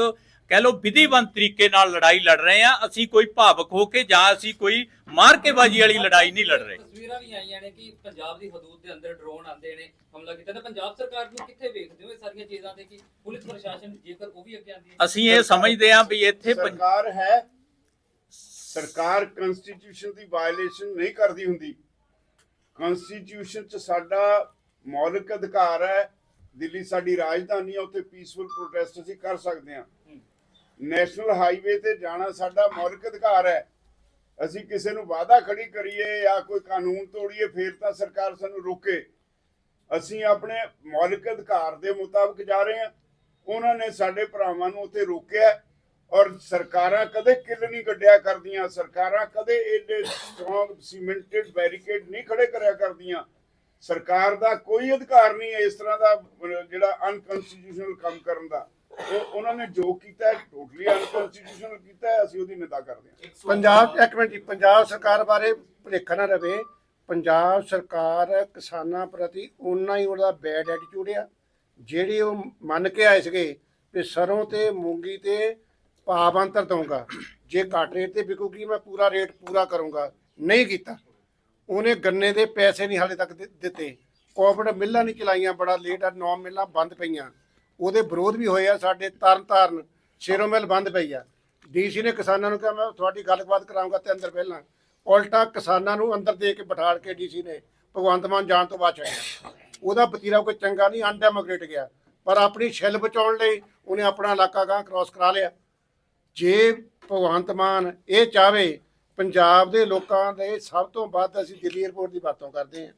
ਕਹਿ ਲਓ ਵਿਧੀਵੰਤ ਤਰੀਕੇ ਨਾਲ ਲੜਾਈ ਲੜ ਰਹੇ ਹਾਂ ਅਸੀਂ ਕੋਈ ਭਾਵਕ ਹੋ ਕੇ ਜਾਂ ਅਸੀਂ ਕੋਈ ਮਾਰਕੇਬਾਜ਼ੀ ਵਾਲੀ ਲੜਾਈ ਨਹੀਂ ਲੜ ਰਹੇ। ਤਸਵੀਰਾਂ ਵੀ ਆਈਆਂ ਨੇ ਕਿ ਪੰਜਾਬ ਦੀ ਹਦੂਦ ਦੇ ਅੰਦਰ ਡਰੋਨ ਆਉਂਦੇ ਨੇ ਹਮਲਾ ਕੀਤਾ ਤੇ ਪੰਜਾਬ ਸਰਕਾਰ ਨੂੰ ਕਿੱਥੇ ਵੇਖਦੇ ਹੋ ਇਹ ਸਾਰੀਆਂ ਚੀਜ਼ਾਂ ਤੇ ਕਿ ਪੁਲਿਸ ਪ੍ਰਸ਼ਾਸਨ ਜੇਕਰ ਉਹ ਵੀ ਅੱਗੇ ਆਉਂਦੀ ਹੈ? ਅਸੀਂ ਇਹ ਸਮਝਦੇ ਹਾਂ ਵੀ ਇੱਥੇ ਸਰਕਾਰ ਹੈ ਸਰਕਾਰ ਕਨਸਟੀਟਿਊਸ਼ਨ ਦੀ ਵਾਇਲੇਸ਼ਨ ਨਹੀਂ ਕਰਦੀ ਹੁੰਦੀ। ਕਨਸਟੀਟਿਊਸ਼ਨ ਚ ਸਾਡਾ ਮੌਲਿਕ ਅਧਿਕਾਰ ਹੈ ਦਿੱਲੀ ਸਾਡੀ ਰਾਜਧਾਨੀ ਹੈ ਉੱਥੇ ਪੀਸਫੁਲ ਪ੍ਰੋਟੈਸਟ ਅਸੀਂ ਕਰ ਸਕਦੇ ਹਾਂ। ਨੈਸ਼ਨਲ ਹਾਈਵੇ ਤੇ ਜਾਣਾ ਸਾਡਾ ਮੌਲਿਕ ਅਧਿਕਾਰ ਹੈ। ਅਸੀਂ ਕਿਸੇ ਨੂੰ ਵਾਅਦਾ ਖੜੀ ਕਰੀਏ ਜਾਂ ਕੋਈ ਕਾਨੂੰਨ ਤੋੜੀਏ, ਫਿਰ ਤਾਂ ਸਰਕਾਰ ਸਾਨੂੰ ਰੋਕੇ। ਅਸੀਂ ਆਪਣੇ ਮੌਲਿਕ ਅਧਿਕਾਰ ਦੇ ਮੁਤਾਬਕ ਜਾ ਰਹੇ ਹਾਂ। ਉਹਨਾਂ ਨੇ ਸਾਡੇ ਭਰਾਵਾਂ ਨੂੰ ਉੱਥੇ ਰੋਕਿਆ ਔਰ ਸਰਕਾਰਾਂ ਕਦੇ ਕਿੱਲ ਨਹੀਂ ਗੱਡਿਆ ਕਰਦੀਆਂ। ਸਰਕਾਰਾਂ ਕਦੇ ਏਡੇ ਸਟਰੋਂਗ ਸੀਮੈਂਟਡ ਬੈਰੀਕੇਡ ਨਹੀਂ ਖੜੇ ਕਰਿਆ ਕਰਦੀਆਂ। ਸਰਕਾਰ ਦਾ ਕੋਈ ਅਧਿਕਾਰ ਨਹੀਂ ਹੈ ਇਸ ਤਰ੍ਹਾਂ ਦਾ ਜਿਹੜਾ ਅਨਕਨਸਟੀਟਿਊਸ਼ਨਲ ਕੰਮ ਕਰਨ ਦਾ। ਉਹ ਉਹਨਾਂ ਨੇ ਜੋ ਕੀਤਾ ਹੈ ਟੋਟਲੀ ਅਨਕਨਸਟੀਟਿਊਸ਼ਨਲ ਕੀਤਾ ਹੈ ਅਸੀਂ ਉਹਦੀ ਨਿੰਦਾ ਕਰਦੇ ਹਾਂ। ਪੰਜਾਬ ਇੱਕ ਮਿੰਟ ਜੀ ਪੰਜਾਬ ਸਰਕਾਰ ਬਾਰੇ ਭੁਲੇਖਾ ਨਾ ਰਵੇ। ਪੰਜਾਬ ਸਰਕਾਰ ਕਿਸਾਨਾਂ ਪ੍ਰਤੀ ਉਨਾ ਹੀ ਉਹਦਾ ਬੈਡ ਐਟੀਟਿਊਡ ਆ ਜਿਹੜੀ ਉਹ ਮੰਨ ਕੇ ਆਏ ਸੀਗੇ ਵੀ ਸਰੋਂ ਤੇ ਮੂੰਗੀ ਤੇ ਭਾਵ ਅੰਤਰ ਦਊਂਗਾ। ਜੇ ਘੱਟ ਰੇਟ ਤੇ ਵਿਕੂਗੀ ਮੈਂ ਪੂਰਾ ਰੇਟ ਪੂਰਾ ਕਰੂੰਗਾ। ਨਹੀਂ ਕੀਤਾ। ਉਹਨੇ ਗੰਨੇ ਦੇ ਪੈਸੇ ਨਹੀਂ ਹਾਲੇ ਤੱਕ ਦਿ- ਦਿੱਤੇ। ਕੋਆਪਰੇਟਿਵ ਮਿੱਲਾਂ ਨਹੀਂ ਚਲਾਈਆਂ ਬੜਾ ਲੇਟ ਆ ਨੌ ਮਿੱਲਾਂ ਬੰਦ ਪਈਆਂ। ਉਹਦੇ ਵਿਰੋਧ ਵੀ ਹੋਏ ਆ, ਸਾਡੇ ਤਰਨ ਤਾਰਨ ਸ਼ੇਰੋ ਮਿੱਲ ਬੰਦ ਪਈ ਆ। ਡੀਸੀ ਨੇ ਕਿਸਾਨਾਂ ਨੂੰ ਕਿਹਾ, ਮੈਂ ਤੁਹਾਡੀ ਗੱਲਬਾਤ ਕਰਾਉਂਗਾ ਤੇ ਅੰਦਰ ਪਹਿਲਾਂ ਉਲਟਾ ਕਿਸਾਨਾਂ ਨੂੰ ਅੰਦਰ ਦੇ ਕੇ ਬਿਠਾੜ ਕੇ ਡੀਸੀ ਨੇ ਭਗਵੰਤ ਮਾਨ ਜਾਣ ਤੋਂ ਬਾਅਦ ਛੱਡਿਆ। ਉਹਦਾ ਵਤੀਰਾ ਕੋਈ ਚੰਗਾ ਨਹੀਂ ਅਨਡੈਮੋਕ੍ਰੇਟ ਗਿਆ। ਪਰ ਆਪਣੀ ਛਿੱਲ ਬਚਾਉਣ ਲਈ ਉਹਨੇ ਆਪਣਾ ਇਲਾਕਾ ਗਾਂ ਕ੍ਰਾਸ ਕਰਾ ਲਿਆ। ਜੇ ਭਗਵੰਤ ਮਾਨ ਇਹ ਚਾਵੇ ਪੰਜਾਬ ਦੇ ਲੋਕਾਂ ਦੇ ਸਭ ਤੋਂ ਵੱਧ ਅਸੀਂ ਦਿੱਲੀ 에ਅਰਪੋਰਟ ਦੀ ਬਾਤੋਂ ਕਰਦੇ ਹਾਂ।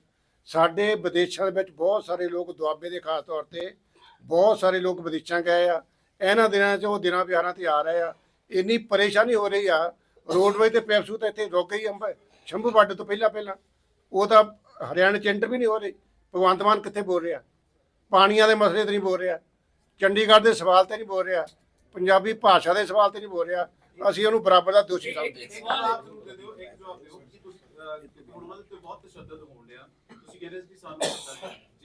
ਸਾਡੇ ਵਿਦੇਸ਼ਾਂ ਦੇ ਵਿੱਚ ਬਹੁਤ ਸਾਰੇ ਲੋਕ ਦੁਆਬੇ ਦੇ ਖਾਸ ਤੌਰ ਤੇ ਬਹੁਤ ਸਾਰੇ ਲੋਕ ਵਿਦੇਸ਼ਾਂ ਗਏ ਆ। ਇਹਨਾਂ ਦਿਨਾਂ 'ਚ ਉਹ ਦਿਨਾਂ ਵਿਹਾਰਾਂ ਤੇ ਆ ਰਹੇ ਆ। ਇੰਨੀ ਪਰੇਸ਼ਾਨੀ ਹੋ ਰਹੀ ਆ। ਰੋਡਵੇ ਤੇ ਪੈਪਸੂ ਤਾਂ ਇੱਥੇ ਰੁਕ ਗਈ ਅੰਬ ਸ਼ੰਭੂ ਬਾਰਡਰ ਤੋਂ ਪਹਿਲਾਂ ਪਹਿਲਾਂ। ਉਹ ਤਾਂ ਹਰਿਆਣਾ ਚ ਐਂਟਰ ਵੀ ਨਹੀਂ ਹੋ ਰਹੀ। ਭਗਵੰਤ ਮਾਨ ਕਿੱਥੇ ਬੋਲ ਰਿਹਾ? ਪਾਣੀਆਂ ਦੇ ਮਸਲੇ ਤੇ ਨਹੀਂ ਬੋਲ ਰਿਹਾ। ਚੰਡੀਗੜ੍ਹ ਦੇ ਸਵਾਲ ਤੇ ਨਹੀਂ ਬੋਲ ਰਿਹਾ। ਪੰਜਾਬੀ ਭਾਸ਼ਾ ਦੇ ਸਵਾਲ ਤੇ ਨਹੀਂ ਬੋਲ ਰਿਹਾ। ਅਸੀਂ ਉਹਨੂੰ ਬਰਾਬਰ ਦਾ ਦੋਸ਼ੀ ਇੱਕ- ਸਮਝਦੇ ਹਾਂ। ਇੱਕ ਜਵਾਬ ਦਿਓ। ਤੁਸੀਂ ਹੁਣ ਵੱਲ ਬਹੁਤ ਤਸ਼ੱਦਦ ਹੋਣ ਡਿਆ। ਤੁਸੀਂ ਕਹਿੰਦੇ ਸੀ ਸਾਨੂੰ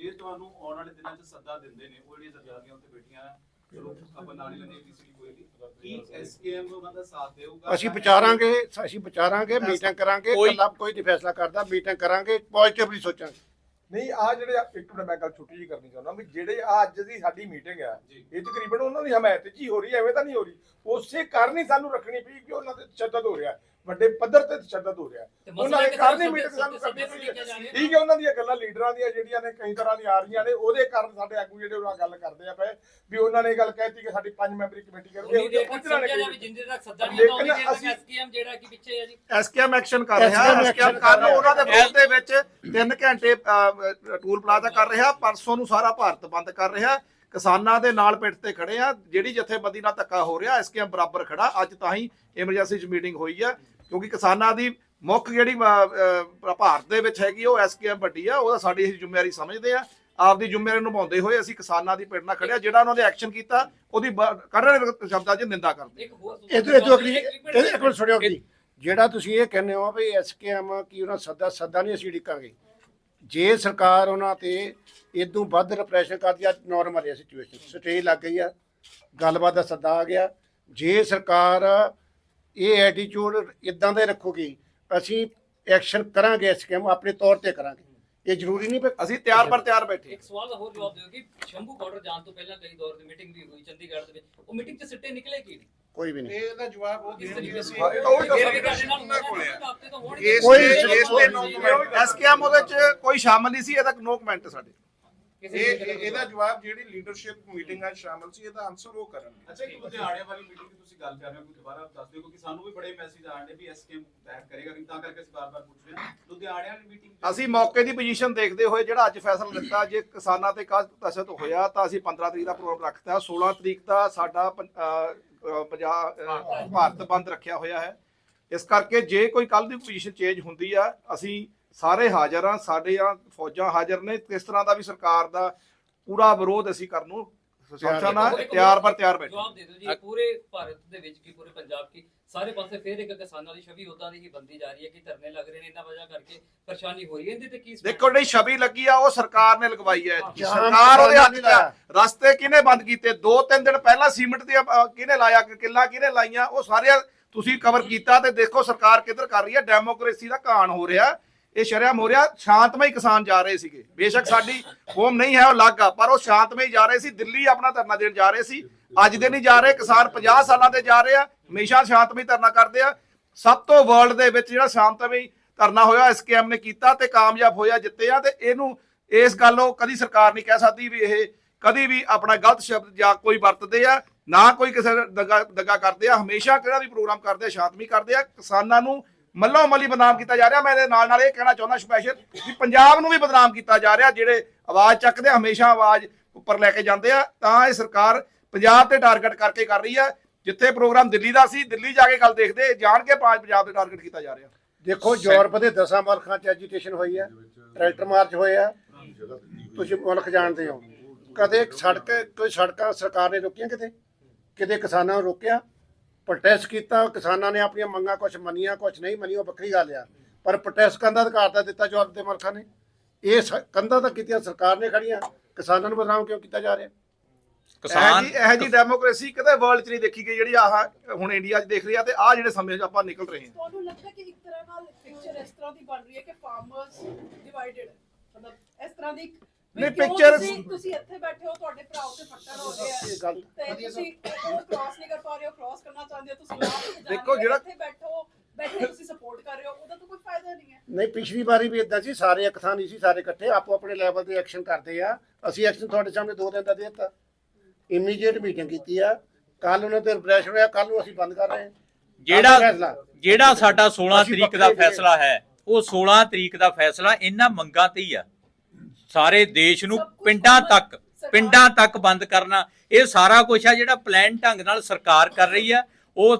ਜੇ ਤੁਹਾਨੂੰ ਆਉਣ ਵਾਲੇ ਦਿਨਾਂ 'ਚ ਸੱਦਾ ਦਿੰਦੇ ਨੇ ਉਹ ਜਿਹੜੀਆਂ ਸਰਕਾਰੀਆਂ ਉੱਤੇ ਬੈਠੀਆਂ ਆ, ਚਲੋ ਆਪਾਂ ਨਾਲ ਹੀ ਲੈਂਦੇ ਏਬੀਸੀ ਕੋਈ ਨਹੀਂ। ਕੀ ਐਸਕੇਐਮ ਉਹਨਾਂ ਦਾ ਸਾਥ ਦੇਊਗਾ? ਅਸੀਂ ਵਿਚਾਰਾਂਗੇ ਅਸੀਂ ਵਿਚਾਰਾਂਗੇ ਮੀਟਿੰਗ ਕਰਾਂਗੇ ਕੋਈ- ਕੱਲਾ ਕੋਈ ਨਹੀਂ ਫੈਸਲਾ ਕਰਦਾ ਮੀਟਿੰਗ ਕਰਾਂਗੇ ਪੋਜ਼ਿਟਿਵਲੀ ਸੋਚਾਂਗੇ। ਨਹੀਂ ਆ ਜਿਹੜੇ ਆ- ਇੱਕ ਮਿੰਟ ਮੈਂ ਗੱਲ ਛੋਟੀ ਜੀ ਕਰਨੀ ਚਾਹੁੰਦਾ ਵੀ ਜਿਹੜੇ ਆ ਅੱਜ ਦੀ ਸਾਡੀ ਮੀਟਿੰਗ ਆ ਇਹ ਤਕਰੀਬਨ ਉਹਨਾਂ ਦੀ ਹਮਾਇਤ 'ਚ ਹੀ ਹੋ ਰਹੀ ਹੈ ਐਵੇਂ ਤਾਂ ਨਹੀਂ ਹੋ ਰਹੀ। ਉਸੇ ਕਾਰਨ ਹੀ ਸਾਨੂੰ ਰੱਖਣੀ ਪਈ ਕਿ ਉਹਨਾਂ ਤੇ ਤਸ਼ੱਦਦ ਹੋ ਰਿਹਾ। ਵੱਡੇ ਪੱਧਰ ਤੇ ਤਸ਼ੱਦਦ ਹੋ ਰਿਹਾ। ਉਹਨਾਂ ਦੇ ਕਾਰਨ ਹੀ ਮੀਟਿੰਗ ਸਾਨੂੰ ਕਰਨੀ ਪਈ ਹੈ। ਠੀਕ ਹੈ ਉਹਨਾਂ ਦੀਆਂ ਗੱਲਾਂ ਲੀਡਰਾਂ ਦੀਆਂ ਜਿਹੜੀਆਂ ਨੇ ਕਈ ਤਰ੍ਹਾਂ ਦੀਆਂ ਆ ਰਹੀਆਂ ਨੇ ਉਹਦੇ ਕਾਰਨ ਸਾਡੇ ਆਗੂ ਜਿਹੜੇ ਉਹਨਾਂ ਗੱਲ ਕਰਦੇ ਆ ਪਏ ਵੀ ਉਹਨਾਂ ਨੇ ਗੱਲ ਕਹਿਤੀ ਕਿ ਸਾਡੀ ਪੰਜ ਮੈਂਬਰੀ ਕਮੇਟੀ ਕਰੂਗੀ। ਜਾਵੇ ਜਿੰਦੇ ਤੱਕ ਸੱਦਾ ਨਹੀਂ ਆਉਂਦਾ ਐਸਕੇਐਮ ਜਿਹੜਾ ਕਿ ਪਿੱਛੇ ਹੈ ਜੀ। ਐਸਕੇਐਮ ਐਕਸ਼ਨ ਕਰ ਰਿਹਾ ਐਸਕੇਐਮ action ਕਰ ਕਰ ਰਿਹਾ। ਉਹਨਾਂ ਦੇ ਵਿਰੋਧ ਦੇ ਵਿੱਚ 3 ਘੰਟੇ ਟੂਲ ਪਲਾਜ਼ਾ ਕਰ ਰਿਹਾ ਪਰਸੋਂ ਨੂੰ ਸਾਰਾ ਭਾਰਤ ਬੰਦ ਕਰ ਰਿਹਾ। ਕਿਸਾਨਾਂ ਦੇ ਨਾਲ ਪਿੱਠ ਤੇ ਖੜੇ ਆ ਜਿਹੜੀ ਜਥੇਬੰਦੀ ਨਾਲ ਧੱਕਾ ਹੋ ਰਿਹਾ ਐਸਕੇਐਮ ਬਰਾਬਰ ਖੜਾ। ਅੱਜ ਤਾਂ ਹੀ ਐਮਰਜੈਂਸੀ ਚ ਮੀਟਿੰਗ ਹੋਈ ਆ ਕਿਉਂਕਿ ਕਿਸਾਨਾਂ ਦੀ ਮੁੱਖ ਜਿਹੜੀ ਭਾਰਤ ਦੇ ਵਿੱਚ ਹੈਗੀ ਉਹ ਐਸਕੇਐਮ ਵੱਡੀ ਆ ਉਹਦਾ ਸਾਡੀ ਅਸੀਂ ਜ਼ਿੰਮੇਵਾਰੀ ਸਮਝਦੇ ਆ। ਆਪਦੀ ਜ਼ਿੰਮੇਵਾਰੀ ਨਿਭਾਉਂਦੇ ਹੋਏ ਅਸੀਂ ਕਿਸਾਨਾਂ ਦੀ ਪਿੱਠ ਨਾਲ ਖੜਿਆ ਜਿਹੜਾ ਉਹਨਾਂ ਨੇ ਐਕਸ਼ਨ ਕੀਤਾ ਉਹਦੀ ਕਰੜੇ ਸ਼ਬਦਾਂ 'ਚ ਨਿੰਦਾ ਕਰਦੇ ਇੱਕ ਹੋਰ ਇਹ ਤੋਂ ਇਹ ਤੋਂ ਅਗਲੀ ਇੱਕ- ਮਿੰਟ- ਇਹ ਇੱਕ ਮਿੰਟ ਸੁਣਿਓ ਜੀ ਜਿਹੜਾ ਤੁਸੀਂ ਇਹ ਕਹਿੰਦੇ ਹੋ ਵੀ ਐਸਕੇਐਮ ਕੀ ਉਹਨਾਂ ਸੱਦਾ ਸੱਦਾ ਨਹੀਂ ਅਸੀਂ ਡਿੱਕਾਂਗੇ ਜੇ ਸਰਕਾਰ ਉਹਨਾਂ ਤੇ ਇਦੋਂ ਵੱਧ ਰਿਪਰੈਸ਼ਨ ਕਰਦੀ ਆ ਨਾਰਮਲ ਹੈ ਸਿਚੁਏਸ਼ਨ ਸਟੇ ਲੱਗ ਗਈ ਆ, ਗੱਲਬਾਤ ਦਾ ਸੱਦਾ ਆ ਗਿਆ। ਜੇ ਸਰਕਾਰ ਇਹ ਐਟੀਟਿਊਡ ਇਦਾਂ ਦੇ ਰੱਖੂਗੀ, ਅਸੀਂ ਐਕਸ਼ਨ ਕਰਾਂਗੇ ਸਕੀਮ ਆਪਣੇ ਤੌਰ ਤੇ ਕਰਾਂਗੇ। ਇਹ ਜ਼ਰੂਰੀ ਨਹੀਂ ਵੀ ਅਸੀਂ ਤਿਆਰ ਪਰ ਤਿਆਰ ਬੈਠੇ ਇੱਕ ਸਵਾਲ ਦਾ ਹੋਰ ਜਵਾਬ ਦਿਓ ਕਿ ਸ਼ੰਭੂ ਬਾਰਡਰ ਜਾਣ ਤੋਂ ਪਹਿਲਾਂ ਕਈ ਦੌਰ ਦੀ ਮੀਟਿੰਗ ਵੀ ਹੋਈ ਚੰਡੀਗੜ੍ਹ ਦੇ ਵਿੱਚ। ਉਹ ਮੀਟਿੰਗ 'ਚ ਸਿੱਟੇ ਨਿਕਲੇ ਕੀ? ਨਹੀਂ? ਕੋਈ ਵੀ ਨਹੀਂ। ਇਹਦਾ ਜਵਾਬ ਉਹ ਕਿਸ ਤਰੀਕੇ ਸੀ ਉਹੀ ਤਾਂ ਫਿਰ ਸਾਡੇ ਵੀ ਤੁਹਾਡੇ ਨਾਲ ਉਹਨਾਂ ਕੋਲੇ ਆ। ਇਸ ਕੋਈ- ਤੇ ਇਸ ਤੇ ਨੋ ਕਮੈਂਟ ਐਸਕੇਐਮ ਉਹਦੇ 'ਚ ਕੋਈ ਸ਼ਾਮਲ ਨਹੀਂ ਸੀ ਇਹਦਾ ਨੋ ਕਮੈਂਟ ਸਾਡੇ। ਇਹ- ਇਹਦਾ ਜਵਾਬ ਜਿਹੜੀ ਲੀਡਰਸ਼ਿਪ ਮੀਟਿੰਗਾਂ 'ਚ ਸ਼ਾਮਲ ਸੀ ਇਹਦਾ ਆਨਸਰ ਉਹ ਕਰਨਗੇ। ਅੱਛਾ ਇੱਕ ਲੁਧਿਆਣੇ ਵਾਲੀ ਮੀਟਿੰਗ ਦੀ ਤੁਸੀਂ ਗੱਲ ਕਰ ਰਹੇ ਹੋ ਕਿ ਦੁਬਾਰਾ ਦੱਸ ਦਿਓ ਕਿਉਂਕਿ ਸਾਨੂੰ ਵੀ ਬੜੇ ਮੈਸੇਜ ਆਉਂਦੇ ਵੀ ਐਸਕੇਐਮ ਬੈਕ ਕਰੇਗਾ ਕਿ ਤਾਂ ਕਰਕੇ ਅਸੀਂ ਬਾਰ-ਬਾਰ ਪੁੱਛ ਰਹੇ ਹਾਂ। ਲੁਧਿਆਣੇ ਵਾਲੀ ਮੀਟਿੰਗ ਅਸੀਂ ਮੌਕੇ ਦੀ ਪੋਜੀਸ਼ਨ ਦੇਖਦੇ ਹੋਏ ਜਿਹੜਾ ਅੱਜ ਫੈਸਲਾ ਲਿੱਤਾ ਜੇ ਕਿਸਾਨਾਂ ਤੇ ਕਾਹ ਤਸਤ ਹੋਇਆ ਤਾਂ ਅਸੀਂ 15 ਤਰੀਕ ਦਾ ਪ੍ਰੋਗਰਾਮ ਰੱਖਤਾ 16 ਤਰੀਕ ਦਾ ਸਾਡਾ ਪੰਜਾਬ ਭਾਰਤ ਬੰਦ। ਰੱਖਿਆ ਹੋਇਆ ਹੈ। ਇਸ ਕਰਕੇ ਜੇ ਕੋਈ ਕੱਲ ਦੀ ਪੋਜੀਸ਼ਨ ਚੇਂਜ ਹੁੰਦੀ ਆ ਅਸੀਂ ਸਾਰੇ ਹਾਜ਼ਰ ਆ ਸਾਡੇ ਆ ਫੌਜਾਂ ਹਾਜ਼ਰ ਨੇ ਕਿਸ ਤਰ੍ਹਾਂ ਦਾ ਵੀ ਸਰਕਾਰ ਦਾ ਪੂਰਾ ਵਿਰੋਧ ਅਸੀਂ ਕਰਨ ਨੂੰ ਸਮਝਣਾ ਤਿਆਰ ਪਰ ਤਿਆਰ ਬੈਠੇ। ਜਵਾਬ ਦੇ ਦਿਓ ਜੀ ਪੂਰੇ ਭਾਰਤ ਦੇ ਵਿੱਚ ਕੀ ਪੂਰੇ ਪੰਜਾਬ ਕੀ ਸਾਰੇ ਪਾਸੇ ਫੇਰ ਇੱਕ ਕਿਸਾਨਾਂ ਦੀ ਛਵੀ ਉਦਾਂ ਦੀ ਹੀ ਬੰਦੀ ਜਾ ਰਹੀ ਹੈ ਕਿ ਧਰਨੇ ਲੱਗ ਰਹੇ ਨੇ ਇਹਨਾਂ ਵਜ੍ਹਾ ਕਰਕੇ ਪਰੇਸ਼ਾਨੀ ਹੋ ਰਹੀ ਹੈ ਇਹਦੇ ਤੇ ਕੀ ਦੇਖੋ ਜਿਹੜੀ ਛਵੀ ਲੱਗੀ ਆ ਉਹ ਸਰਕਾਰ ਨੇ ਲਗਵਾਈ ਹੈ। ਸਰਕਾਰ ਉਹਦੇ ਹੱਥ ਆ। ਰਸਤੇ ਕਿਹਨੇ ਬੰਦ ਕੀਤੇ? ਦੋ ਤਿੰਨ ਦਿਨ ਪਹਿਲਾਂ ਸੀਮਿੰਟ ਦੀਆਂ ਅਹ, ਕਿਹਨੇ ਲਾਇਆ ਕਿ ਕਿੱਲਾ ਕਿਹਨੇ ਲਾਈਆਂ? ਉਹ ਸਾਰੇ ਤੁਸੀਂ ਕਵਰ ਕੀਤਾ ਤੇ ਦੇਖੋ ਸਰਕਾਰ ਕਿੱਧਰ ਕਰ ਰਹੀ ਹੈ। ਡੈਮੋਕ੍ਰੇਸੀ ਦਾ ਕਾਣ ਹੋ ਰਿਹਾ। ਇਹ ਸ਼ਰਿਆਮ ਹੋ ਰਿਹਾ, ਸ਼ਾਂਤਮਈ ਕਿਸਾਨ ਜਾ ਰਹੇ ਸੀਗੇ। ਬੇਸ਼ੱਕ ਸਾਡੀ ਹੋਮ ਨਹੀਂ ਹੈ ਉਹ ਅਲੱਗ ਆ, ਪਰ ਉਹ ਸ਼ਾਂਤਮਈ ਜਾ ਰਹੇ ਸੀ, ਦਿੱਲੀ ਆਪਣਾ ਧਰਨਾ ਦੇਣ ਜਾ ਰਹੇ ਸੀ। ਅੱਜ ਦੇ ਨਹੀਂ ਜਾ ਰਹੇ, ਕਿਸਾਨ 50 ਸਾਲਾਂ ਦੇ ਜਾ ਰਹੇ ਆ, ਹਮੇਸ਼ਾ ਸ਼ਾਂਤਮਈ ਧਰਨਾ ਕਰਦੇ ਆ। ਸਭ ਤੋਂ ਵਰਲਡ ਦੇ ਵਿੱਚ ਜਿਹੜਾ ਸ਼ਾਂਤਮਈ ਧਰਨਾ ਹੋਇਆ ਇਸ ਐਸਕੇਐਮ ਨੇ ਕੀਤਾ ਤੇ ਕਾਮਯਾਬ ਹੋਇਆ, ਜਿੱਤੇ ਆ, ਤੇ ਇਹਨੂੰ ਇਸ ਗੱਲੋਂ ਕਦੀ ਸਰਕਾਰ ਨਹੀਂ ਕਹਿ ਸਕਦੀ ਵੀ ਇਹ ਕਦੀ ਵੀ ਆਪਣਾ ਗਲਤ ਸ਼ਬਦ ਜਾਂ ਕੋਈ ਵਰਤਦੇ ਆ, ਨਾ ਕੋਈ ਕਿਸੇ ਦਾ ਦਗਾ ਦਗਾ ਕਰਦੇ ਆ। ਹਮੇਸ਼ਾ ਕਿਹੜਾ ਵੀ ਪ੍ਰੋਗਰਾਮ ਕਰਦੇ ਆ, ਸ਼ਾਂਤਮਈ ਕਰਦੇ ਆ। ਕਿਸਾਨਾਂ ਨੂੰ ਮੱਲੋ ਮੱਲੀ ਬਦਨਾਮ ਕੀਤਾ ਜਾ ਰਿਹਾ। ਮੈਂ ਇਹਦੇ ਨਾਲ ਨਾਲ ਇਹ ਕਹਿਣਾ ਚਾਹੁੰਦਾ ਸਪੈਸ਼ਲ ਵੀ ਪੰਜਾਬ ਨੂੰ ਵੀ ਬਦਨਾਮ ਕੀਤਾ ਜਾ ਰਿਹਾ ਜਿਹੜੇ ਆਵਾਜ਼ ਚੱਕਦੇ ਆ, ਹਮੇਸ਼ਾ ਆਵਾਜ਼ ਉੱਪਰ ਲੈ ਕੇ ਜਾਂਦੇ ਆ ਤਾਂ ਇਹ ਸਰਕਾਰ ਪੰਜਾਬ ਤੇ ਟਾਰਗੇਟ ਕਰਕੇ ਕਰ ਰਹੀ ਆ। ਜਿੱਥੇ ਪ੍ਰੋਗਰਾਮ ਦਿੱਲੀ ਦਾ ਸੀ ਦਿੱਲੀ ਜਾ ਕੇ ਗੱਲ ਦੇਖਦੇ ਜਾਣ ਕੇ ਪੰਜ ਪੰਜਾਬ ਤੇ ਟਾਰਗੇਟ ਕੀਤਾ ਜਾ ਰਿਹਾ। ਦੇਖੋ ਯੂਰਪ ਦੇ 10 ਮੁਲਕਾਂ 'ਚ ਐਜੀਟੇਸ਼ਨ ਹੋਈ ਹੈ ਟਰੈਕਟਰ ਮਾਰਚ ਹੋਏ ਆ ਤੁਸੀਂ ਮੁਲਕ ਜਾਣਦੇ ਹੋ। ਕਦੇ ਸੜਕ ਕੋਈ ਸੜਕਾਂ ਸਰਕਾਰ ਨੇ ਰੋਕੀਆਂ ਕਿਤੇ? ਕਿਤੇ ਕਿਸਾਨਾਂ ਨੂੰ ਰੋਕਿਆ? ਪ੍ਰੋਟੈਸਟ ਕੀਤਾ ਕਿਸਾਨਾਂ ਨੇ ਆਪਣੀਆਂ ਮੰਗਾਂ ਕੁਝ ਮੰਨੀਆਂ ਕੁਝ ਨਹੀਂ ਮੰਨੀਆਂ ਉਹ ਵੱਖਰੀ ਗੱਲ ਆ। ਪਰ ਪ੍ਰੋਟੈਸਟ ਕਰਨ ਦਾ ਅਧਿਕਾਰ ਤਾਂ ਦਿੱਤਾ ਯੂਰਪ ਦੇ ਮੁਲਕਾਂ ਨੇ। ਇਹ ਕੰਧਾਂ ਤਾਂ ਕੀਤੀਆਂ ਸਰਕਾਰ ਨੇ ਖੜੀਆਂ ਕਿਸਾਨਾਂ ਨੂੰ ਬਦਨਾਮ ਕਿਉਂ ਕੀਤਾ ਜਾ ਰਿਹਾ? ਕਿਸਾਨ ਇਹ ਇਹ ਜੀ ਡੈਮੋਕ੍ਰੇਸੀ ਕਿਤੇ ਵਰਲਡ 'ਚ ਨਹੀਂ ਦੇਖੀ ਗਈ ਜਿਹੜੀ ਆਹ ਹੁਣ ਇੰਡੀਆ 'ਚ ਦੇਖ ਰਹੀ ਆ ਤੇ ਆਹ ਜਿਹੜੇ ਸਮੇਂ 'ਚ ਆਪਾਂ ਨਿਕਲ ਰਹੇ ਹਾਂ। ਤੁਹਾਨੂੰ ਲੱਗਦਾ ਕਿ ਇੱਕ ਤਰ੍ਹਾਂ ਨਾਲ ਪਿਕਚਰ ਇਸ ਤਰ੍ਹਾਂ ਦੀ ਬਣ ਰਹੀ ਹੈ ਕਿ ਫਾਰਮਰਸ ਡਿਵਾਈਡਡ ਮਤਲਬ ਇਸ ਤਰ੍ਹਾਂ ਦੀ ਨਹੀਂ, ਕਿਉਂ picture- ਤੁਸੀਂ ਤੁਸੀਂ ਇੱਥੇ ਬੈਠੇ ਹੋ ਤੁਹਾਡੇ ਭਰਾ ਉੱਤੇ ਫੱਟੜ ਹੋ ਰਹੇ ਇਹ ਆ ਗੱਲ ਤੇ ਤੁਸੀਂ ਕ੍ਰਾਸ ਨਹੀਂ ਕਰ ਪਾ ਰਹੇ ਹੋ ਕ੍ਰਾਸ ਕਰਨਾ ਚਾਹੁੰਦੇ ਹੋ ਤੁਸੀਂ ਜਾ ਰਹੇ ਦੇਖੋ, ਹੋ, ਜਿਹੜਾ- ਇੱਥੇ ਬੈਠੋ ਬੈਠੇ ਤੁਸੀਂ ਸਪੋਰਟ ਕਰ ਰਹੇ ਹੋ ਉਹਦਾ ਤਾਂ ਕੋਈ ਫਾਇਦਾ ਨਹੀਂ ਹੈ। ਨਹੀਂ ਪਿਛਲੀ ਵਾਰੀ ਵੀ ਇਦਾਂ ਸੀ ਸਾਰੇ ਇੱਕ ਥਾਂ ਨਹੀਂ ਸੀ ਸਾਰੇ ਇਕੱਠੇ ਆਪੋ ਆਪਣੇ ਲੈਵਲ ਤੇ ਐਕਸ਼ਨ ਕਰਦੇ ਆ। ਅਸੀਂ ਐਕਸ਼ਨ ਤੁਹਾਡੇ ਸਾਹਮਣੇ ਦੋ ਦਿਨ ਦਾ ਦੇ ਦਿੱਤਾ। ਇਮੀਡੀਏਟ ਮੀਟਿੰਗ ਕੀਤੀ ਆ। ਕੱਲ ਉਹਨਾਂ ਤੇ ਰਿਪਰੈਸ਼ਨ ਹੋਇਆ ਕੱਲ ਨੂੰ ਅਸੀਂ ਬੰਦ ਕਰ ਰਹੇ ਹਾਂ। ਜਿਹੜਾ ਫੈਸਲਾ। ਜਿਹੜਾ ਸਾਡਾ 16 ਅਸੀਂ ਤਰੀਕ ਦਾ ਵੱਖਰੇ ਫੈਸਲਾ ਹੈ ਉਹ 16 ਤਰੀਕ ਦਾ ਫੈਸਲਾ ਇਹਨਾਂ ਮੰਗਾਂ ਤੇ ਹੀ ਆ। ਸਾਰੇ ਦੇਸ਼ ਨੂੰ ਪਿੰਡਾਂ ਤੱਕ ਪਿੰਡਾਂ ਤੱਕ ਬੰਦ ਕਰਨਾ। ਇਹ ਸਾਰਾ ਕੁਝ ਆ ਜਿਹੜਾ ਪਲਾਨ ਢੰਗ ਨਾਲ ਸਰਕਾਰ ਕਰ ਰਹੀ ਆ। ਉਹ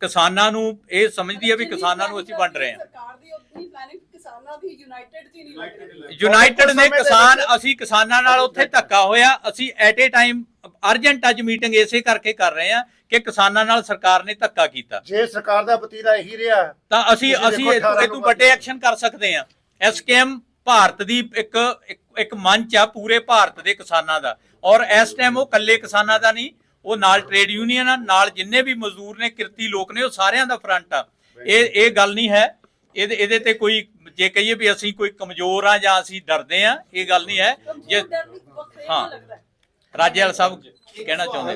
ਕਿਸਾਨਾਂ ਨੂੰ ਇਹ ਸਮਝਦੀ ਆ ਵੀ ਕਿਸਾਨਾਂ ਨੂੰ ਅਸੀਂ ਵੰਡ ਰਹੇ ਹਾਂ ਸਰਕਾਰ ਦੀ ਉਤਨੀ ਪਲੈਨਿੰਗ ਕਿਸਾਨਾਂ ਦੀ ਯੂਨਾਈਟਿਡ ਦੀ ਨਹੀਂ ਲੱਗ ਰਹੀ। ਯੂਨਾਈਟਿਡ ਨੇ ਕਿਸਾਨ ਅਸੀਂ ਕਿਸਾਨਾਂ ਨਾਲ ਉੱਥੇ ਧੱਕਾ ਹੋਇਆ। ਅਸੀਂ ਐਟ ਏ ਟਾਈਮ ਅਰਜੈਂਟ ਅੱਜ ਮੀਟਿੰਗ ਇਸੇ ਕਰਕੇ ਕਰ ਰਹੇ ਹਾਂ ਕਿ ਕਿਸਾਨਾਂ ਨਾਲ ਸਰਕਾਰ ਨੇ ਧੱਕਾ ਕੀਤਾ। ਜੇ ਸਰਕਾਰ ਦਾ ਵਤੀਰਾ ਇਹੀ ਰਿਹਾ ਤਾਂ ਅਸੀਂ ਅਸੀਂ ਇਹ ਤੋਂ- ਇਹ 18 ਤੋਂ ਨੂੰ ਵੱਡੇ ਐਕਸ਼ਨ ਕਰ ਸਕਦੇ ਹਾਂ ਐਸਕੇਐਮ ਭਾਰਤ ਦੀ ਇੱਕ ਇੱਕ- ਇੱਕ ਮੰਚ ਆ ਪੂਰੇ ਭਾਰਤ ਦੇ ਕਿਸਾਨਾਂ ਦਾ। ਔਰ ਇਸ ਟਾਈਮ ਉਹ ਇਕੱਲੇ ਕਿਸਾਨਾਂ ਦਾ ਨਹੀਂ ਉਹ ਨਾਲ ਟ੍ਰੇਡ ਯੂਨੀਅਨ ਆ ਨਾਲ ਜਿੰਨੇ ਵੀ ਮਜ਼ਦੂਰ ਨੇ ਕਿਰਤੀ ਲੋਕ ਨੇ ਉਹ ਸਾਰਿਆਂ ਦਾ ਫਰੰਟ ਆ। ਇਹ ਇਹ ਗੱਲ ਨਹੀਂ ਹੈ। ਇਹਦੇ ਇਹਦੇ ਤੇ ਕੋਈ ਜੇ ਕਹੀਏ ਵੀ ਅਸੀਂ ਕੋਈ ਕਮਜ਼ੋਰ ਆ ਜਾਂ ਅਸੀਂ ਡਰਦੇ ਆ ਇਹ ਗੱਲ ਨਹੀਂ ਹੈ। ਜੇ ਹਾਂ। ਰਾਜੇਵਾਲ ਸਾਹਿਬ ਕਹਿਣਾ ਚਾਹੁੰਦੇ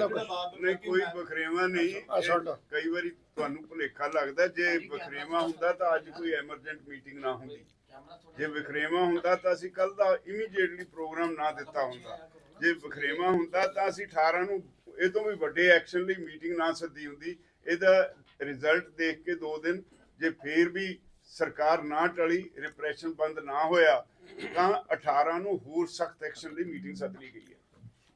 ਨਹੀਂ ਕੋਈ ਬਖਰੇਵਾ ਨਹੀਂ। ਕਈ ਵਾਰੀ ਤੁਹਾਨੂੰ ਭੁਲੇਖਾ ਲੱਗਦਾ ਜੇ ਬਖਰੇਵਾ ਹੁੰਦਾ ਤਾਂ ਅੱਜ ਕੋਈ ਐਮਰਜੈਂਟ ਮੀਟਿੰਗ ਨਾ ਹੁੰਦੀ। ਜੇ ਬਖਰੇਵਾ ਹੁੰਦਾ ਤਾਂ ਅਸੀਂ ਕੱਲ ਦਾ ਇਮੀਡੀਏਟਲੀ ਪ੍ਰੋਗਰਾਮ ਨਾ ਦਿੱਤਾ ਹੁੰਦਾ। ਜੇ ਬਖਰੇਵਾ ਹੁੰਦਾ ਤਾਂ ਅਸੀਂ 18 ਨੂੰ ਇਹ ਤੋਂ ਵੀ ਵੱਡੇ ਐਕਸ਼ਨ ਲਈ ਮੀਟਿੰਗ ਨਾ ਸੱਦੀ ਹੁੰਦੀ। ਇਹਦਾ ਰਿਜ਼ਲਟ ਦੇਖ ਕੇ ਦੋ ਦਿਨ ਜੇ ਫੇਰ ਵੀ ਸਰਕਾਰ ਨਾ ਟਲੀ ਰਿਪਰੈਸ਼ਨ ਬੰਦ ਨਾ ਹੋਇਆ ਤਾਂ 18 ਨੂੰ ਹੋਰ ਸਖਤ ਐਕਸ਼ਨ ਲਈ ਮੀਟਿੰਗ ਸੱਦ ਲਈ ਗਈ ਹੈ।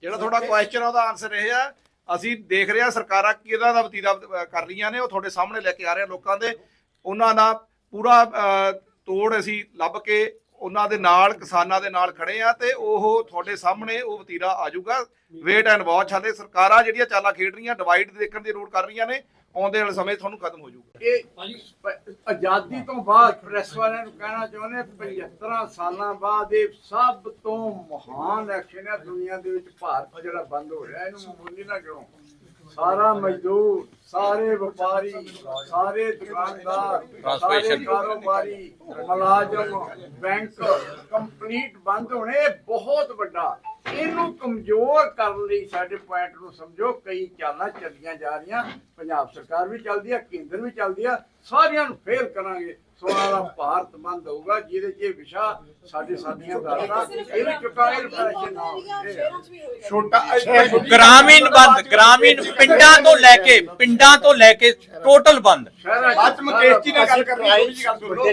ਜਿਹੜਾ ਤੁਹਾਡਾ ਕੁਐਸਚਨ ਆ ਉਹਦਾ ਆਨਸਰ ਇਹ ਆ ਅਸੀਂ ਦੇਖ ਰਹੇ ਆ ਸਰਕਾਰਾਂ ਕਿਹਦਾ ਦਾ ਵਤੀਰਾ ਕਰ ਰਹੀਆਂ ਨੇ ਉਹ ਤੁਹਾਡੇ ਸਾਹਮਣੇ ਲੈ ਕੇ ਆ ਰਹੇ ਆ ਲੋਕਾਂ ਦੇ। ਉਹਨਾਂ ਦਾ ਪੂਰਾ ਤੋੜ ਅਸੀਂ ਲੱਭ ਕੇ ਉਹਨਾਂ ਦੇ ਨਾਲ ਕਿਸਾਨਾਂ ਦੇ ਨਾਲ ਖੜੇ ਆ ਤੇ ਉਹ ਤੁਹਾਡੇ ਸਾਹਮਣੇ ਉਹ ਵਤੀਰਾ ਆ ਜਾਊਗਾ। ਵੇਟ ਐਂਡ ਵਾਚ ਹਾਲੇ ਸਰਕਾਰਾਂ ਜਿਹੜੀਆਂ ਚਾਲਾਂ ਖੇਡ ਰਹੀਆਂ ਡਿਵਾਈਡ ਦੇਖਣ ਦੀ ਰੋਡ ਕਰ ਰਹੀਆਂ ਨੇ ਆਉਂਦੇ ਵਾਲੇ ਸਮੇਂ ਤੁਹਾਨੂੰ ਖਤਮ ਹੋ ਜਾਊਗਾ। ਹਾਂਜੀ। ਆਜ਼ਾਦੀ ਤੋਂ ਬਾਅਦ ਪ੍ਰੈਸ ਵਾਲਿਆਂ ਨੂੰ ਕਹਿਣਾ ਚਾਹੁੰਦੇ 75 ਸਾਲਾਂ ਬਾਅਦ ਇਹ ਸਭ ਤੋਂ ਮਹਾਨ ਐਕਸ਼ਨ ਹੈ ਦੁਨੀਆ ਦੇ ਵਿੱਚ ਭਾਰਤ ਜਿਹੜਾ ਬੰਦ ਹੋ ਰਿਹਾ ਇਹਨੂੰ ਮਾਮੂਲੀ ਨਾ ਕਿਉਂ ਸਾਰਾ ਮਜ਼ਦੂਰ ਸਾਰੇ ਵਪਾਰੀ ਸਾਰੇ ਦੁਕਾਨਦਾਰ ਸਾਰੇ। ਕਾਰੋਬਾਰੀ ਮੁਲਾਜ਼ਮ ਬੈਂਕ ਕੰਪਲੀਟ ਬੰਦ ਹੋਣੇ ਬਹੁਤ ਵੱਡਾ। ਇਹਨੂੰ ਕਮਜ਼ੋਰ ਕਰਨ ਲਈ ਸਾਡੇ ਪੁਆਇੰਟ ਨੂੰ ਸਮਝੋ ਕਈ ਚਾਲਾਂ ਚੱਲੀਆਂ ਜਾ ਰਹੀਆਂ। ਪੰਜਾਬ ਸਰਕਾਰ ਵੀ ਚੱਲਦੀ ਆ ਕੇਂਦਰ ਵੀ ਚੱਲਦੀ ਆ ਸਾਰਿਆਂ ਨੂੰ ਫੇਲ ਕਰਾਂਗੇ। 16 ਦਾ ਭਾਰਤ ਬੰਦ ਹੋਊਗਾ ਜਿਹਦੇ 'ਚ ਇਹ ਵਿਸ਼ਾ ਸਾਡੇ ਸਾਡੀਆਂ ਸਿਰਫ ਇਹ ਵੀ ਚੁਕਾਏ ਗ੍ਰਾਮੀਣ ਰੁਪਏ ਨਾ ਛੋਟਾ ਗ੍ਰਾਮੀਣ ਬੰਦ ਗ੍ਰਾਮੀਣ ਪਿੰਡਾਂ ਤੋਂ ਲੈ ਕੇ ਪਿੰਡਾਂ ਤੋਂ ਲੈ ਕੇ ਟੋਟਲ ਬੰਦ। ਸ਼ਹਿਰਾਂ 'ਚ ਮੁਕੇਸ਼ ਜੀ ਨਾਲ ਗੱਲ ਕਰਨੀ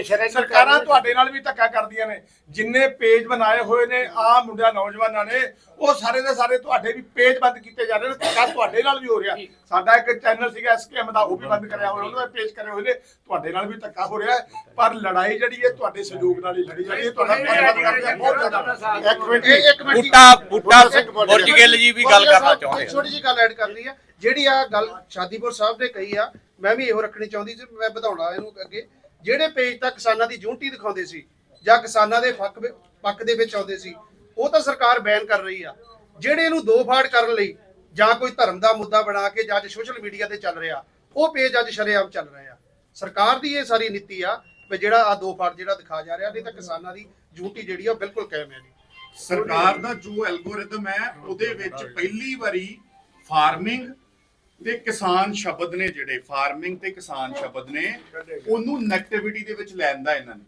'ਚ ਸਰਕਾਰਾਂ ਤੁਹਾਡੇ ਨਾਲ ਵੀ ਧੱਕਾ ਕਰਦੀਆਂ ਨੇ। ਜਿੰਨੇ ਪੇਜ ਬਣਾਏ ਹੋਏ ਨੇ ਆ ਮੁੰਡਿਆਂ ਨੌਜਵਾਨਾਂ ਨੇ ਉਹ ਸਾਰੇ ਦੇ ਸਾਰੇ ਤੁਹਾਡੇ ਵੀ ਪੇਜ ਬੰਦ ਕੀਤੇ ਜਾ ਰਹੇ ਨੇ ਧੱਕਾ ਤੁਹਾਡੇ ਨਾਲ ਵੀ ਹੋ ਰਿਹਾ। ਸਾਡਾ ਇੱਕ ਚੈਨਲ ਸੀਗਾ ਐਸਕੇਐਮ ਦਾ ਉਹ ਵੀ ਬੰਦ ਕਰਿਆ ਹੋਇਆ ਉਹਨਾਂ ਦੇ ਪੇਜ ਕਰੇ ਹੋਏ ਨੇ ਤੁਹਾਡੇ ਨਾਲ ਵੀ ਧੱਕਾ ਹੋ ਰਿਹਾ। ਪਰ ਲੜਾਈ ਜਿਹੜੀ ਹੈ ਤੁਹਾਡੇ ਸਹਿਯੋਗ ਨਾਲ ਹੀ ਲੜੀ ਜਾ ਰਹੀ ਹੈ ਤੁਹਾਡਾ ਧੰਨਵਾਦ ਕਰਦੇ ਹਾਂ ਬਹੁਤ ਜ਼ਿਆਦਾ। ਇੱਕ ਮਿੰਟ ਇੱਕ ਮਿੰਟ। ਬੂਟਾ ਬੂਟਾ ਬੁਰਜ ਗਿੱਲ ਜੀ ਵੀ ਗੱਲ ਕਰਨਾ ਚਾਹੁੰਦੇ ਆ। ਛੋਟੀ ਜੀ ਗੱਲ ਐਡ ਕਰਨੀ ਆ। ਜਿਹੜੀ ਆ ਗੱਲ ਸ਼ਾਦੀਪੁਰ ਸਾਹਿਬ ਨੇ ਕਹੀ ਆ ਮੈਂ ਵੀ ਇਹੋ ਰੱਖਣੀ ਚਾਹੁੰਦੀ ਸੀ ਮੈਂ ਵਧਾਉਣਾ ਇਹਨੂੰ ਅੱਗੇ। ਜਿਹੜੇ ਪੇਜ ਤੱਕ ਕਿਸਾਨਾਂ ਦੀ ਯੂਨਿਟੀ ਦਿਖਾਉਂਦੇ ਸੀ ਜਾਂ ਕਿਸਾਨਾਂ ਦੇ ਪੱਖ ਵਿ- ਦੇ ਵਿੱਚ ਆਉਂਦੇ ਸੀ, ਉਹ ਤਾਂ ਸਰਕਾਰ ਬੈਨ ਕਰ ਰਹੀ ਆ। ਜਿਹੜੇ ਇਹਨੂੰ ਦੋ ਫਾੜ ਕਰਨ ਲਈ ਜਾਂ ਕੋਈ ਧਰਮ ਦਾ ਮੁੱਦਾ ਬਣਾ ਕੇ ਜਾਂ ਅੱਜ ਸੋਸ਼ਲ ਮੀਡੀਆ ਤੇ ਚੱਲ ਰਿਹਾ, ਉਹ ਪੇਜ ਅੱਜ ਸ਼ਰੇਆਮ ਚੱਲ ਰਹੇ ਆ। ਸਰਕਾਰ ਦੀ ਇਹ ਸਾਰੀ ਨੀਤੀ ਆ ਵੀ ਜਿਹੜਾ ਆ ਦੋ ਫਾੜ ਜਿਹੜਾ ਦਿਖਾ ਜਾ ਰਿਹਾ, ਨਹੀਂ ਤਾਂ ਕਿਸਾਨਾਂ ਦੀ ਯੂਨਿਟੀ ਜਿਹੜੀ ਆ ਬਿਲਕੁਲ ਕਾਇਮ ਹੈ ਜੀ। ਸਰਕਾਰ ਦਾ ਜੋ ਐਲਗੋਰਿਥਮ ਹੈ, ਉਹਦੇ ਵਿੱਚ ਪਹਿਲੀ ਵਾਰੀ ਫਾਰਮਿੰਗ ਤੇ ਕਿਸਾਨ ਸ਼ਬਦ ਨੇ ਜਿਹੜੇ ਫਾਰਮਿੰਗ ਤੇ ਕਿਸਾਨ ਸ਼ਬਦ ਨੇ, ਉਹਨੂੰ ਨੈਗੇਟਿਵਿਟੀ ਦੇ ਵਿੱਚ ਲੈਂਦਾ ਇਹਨਾਂ ਨੇ।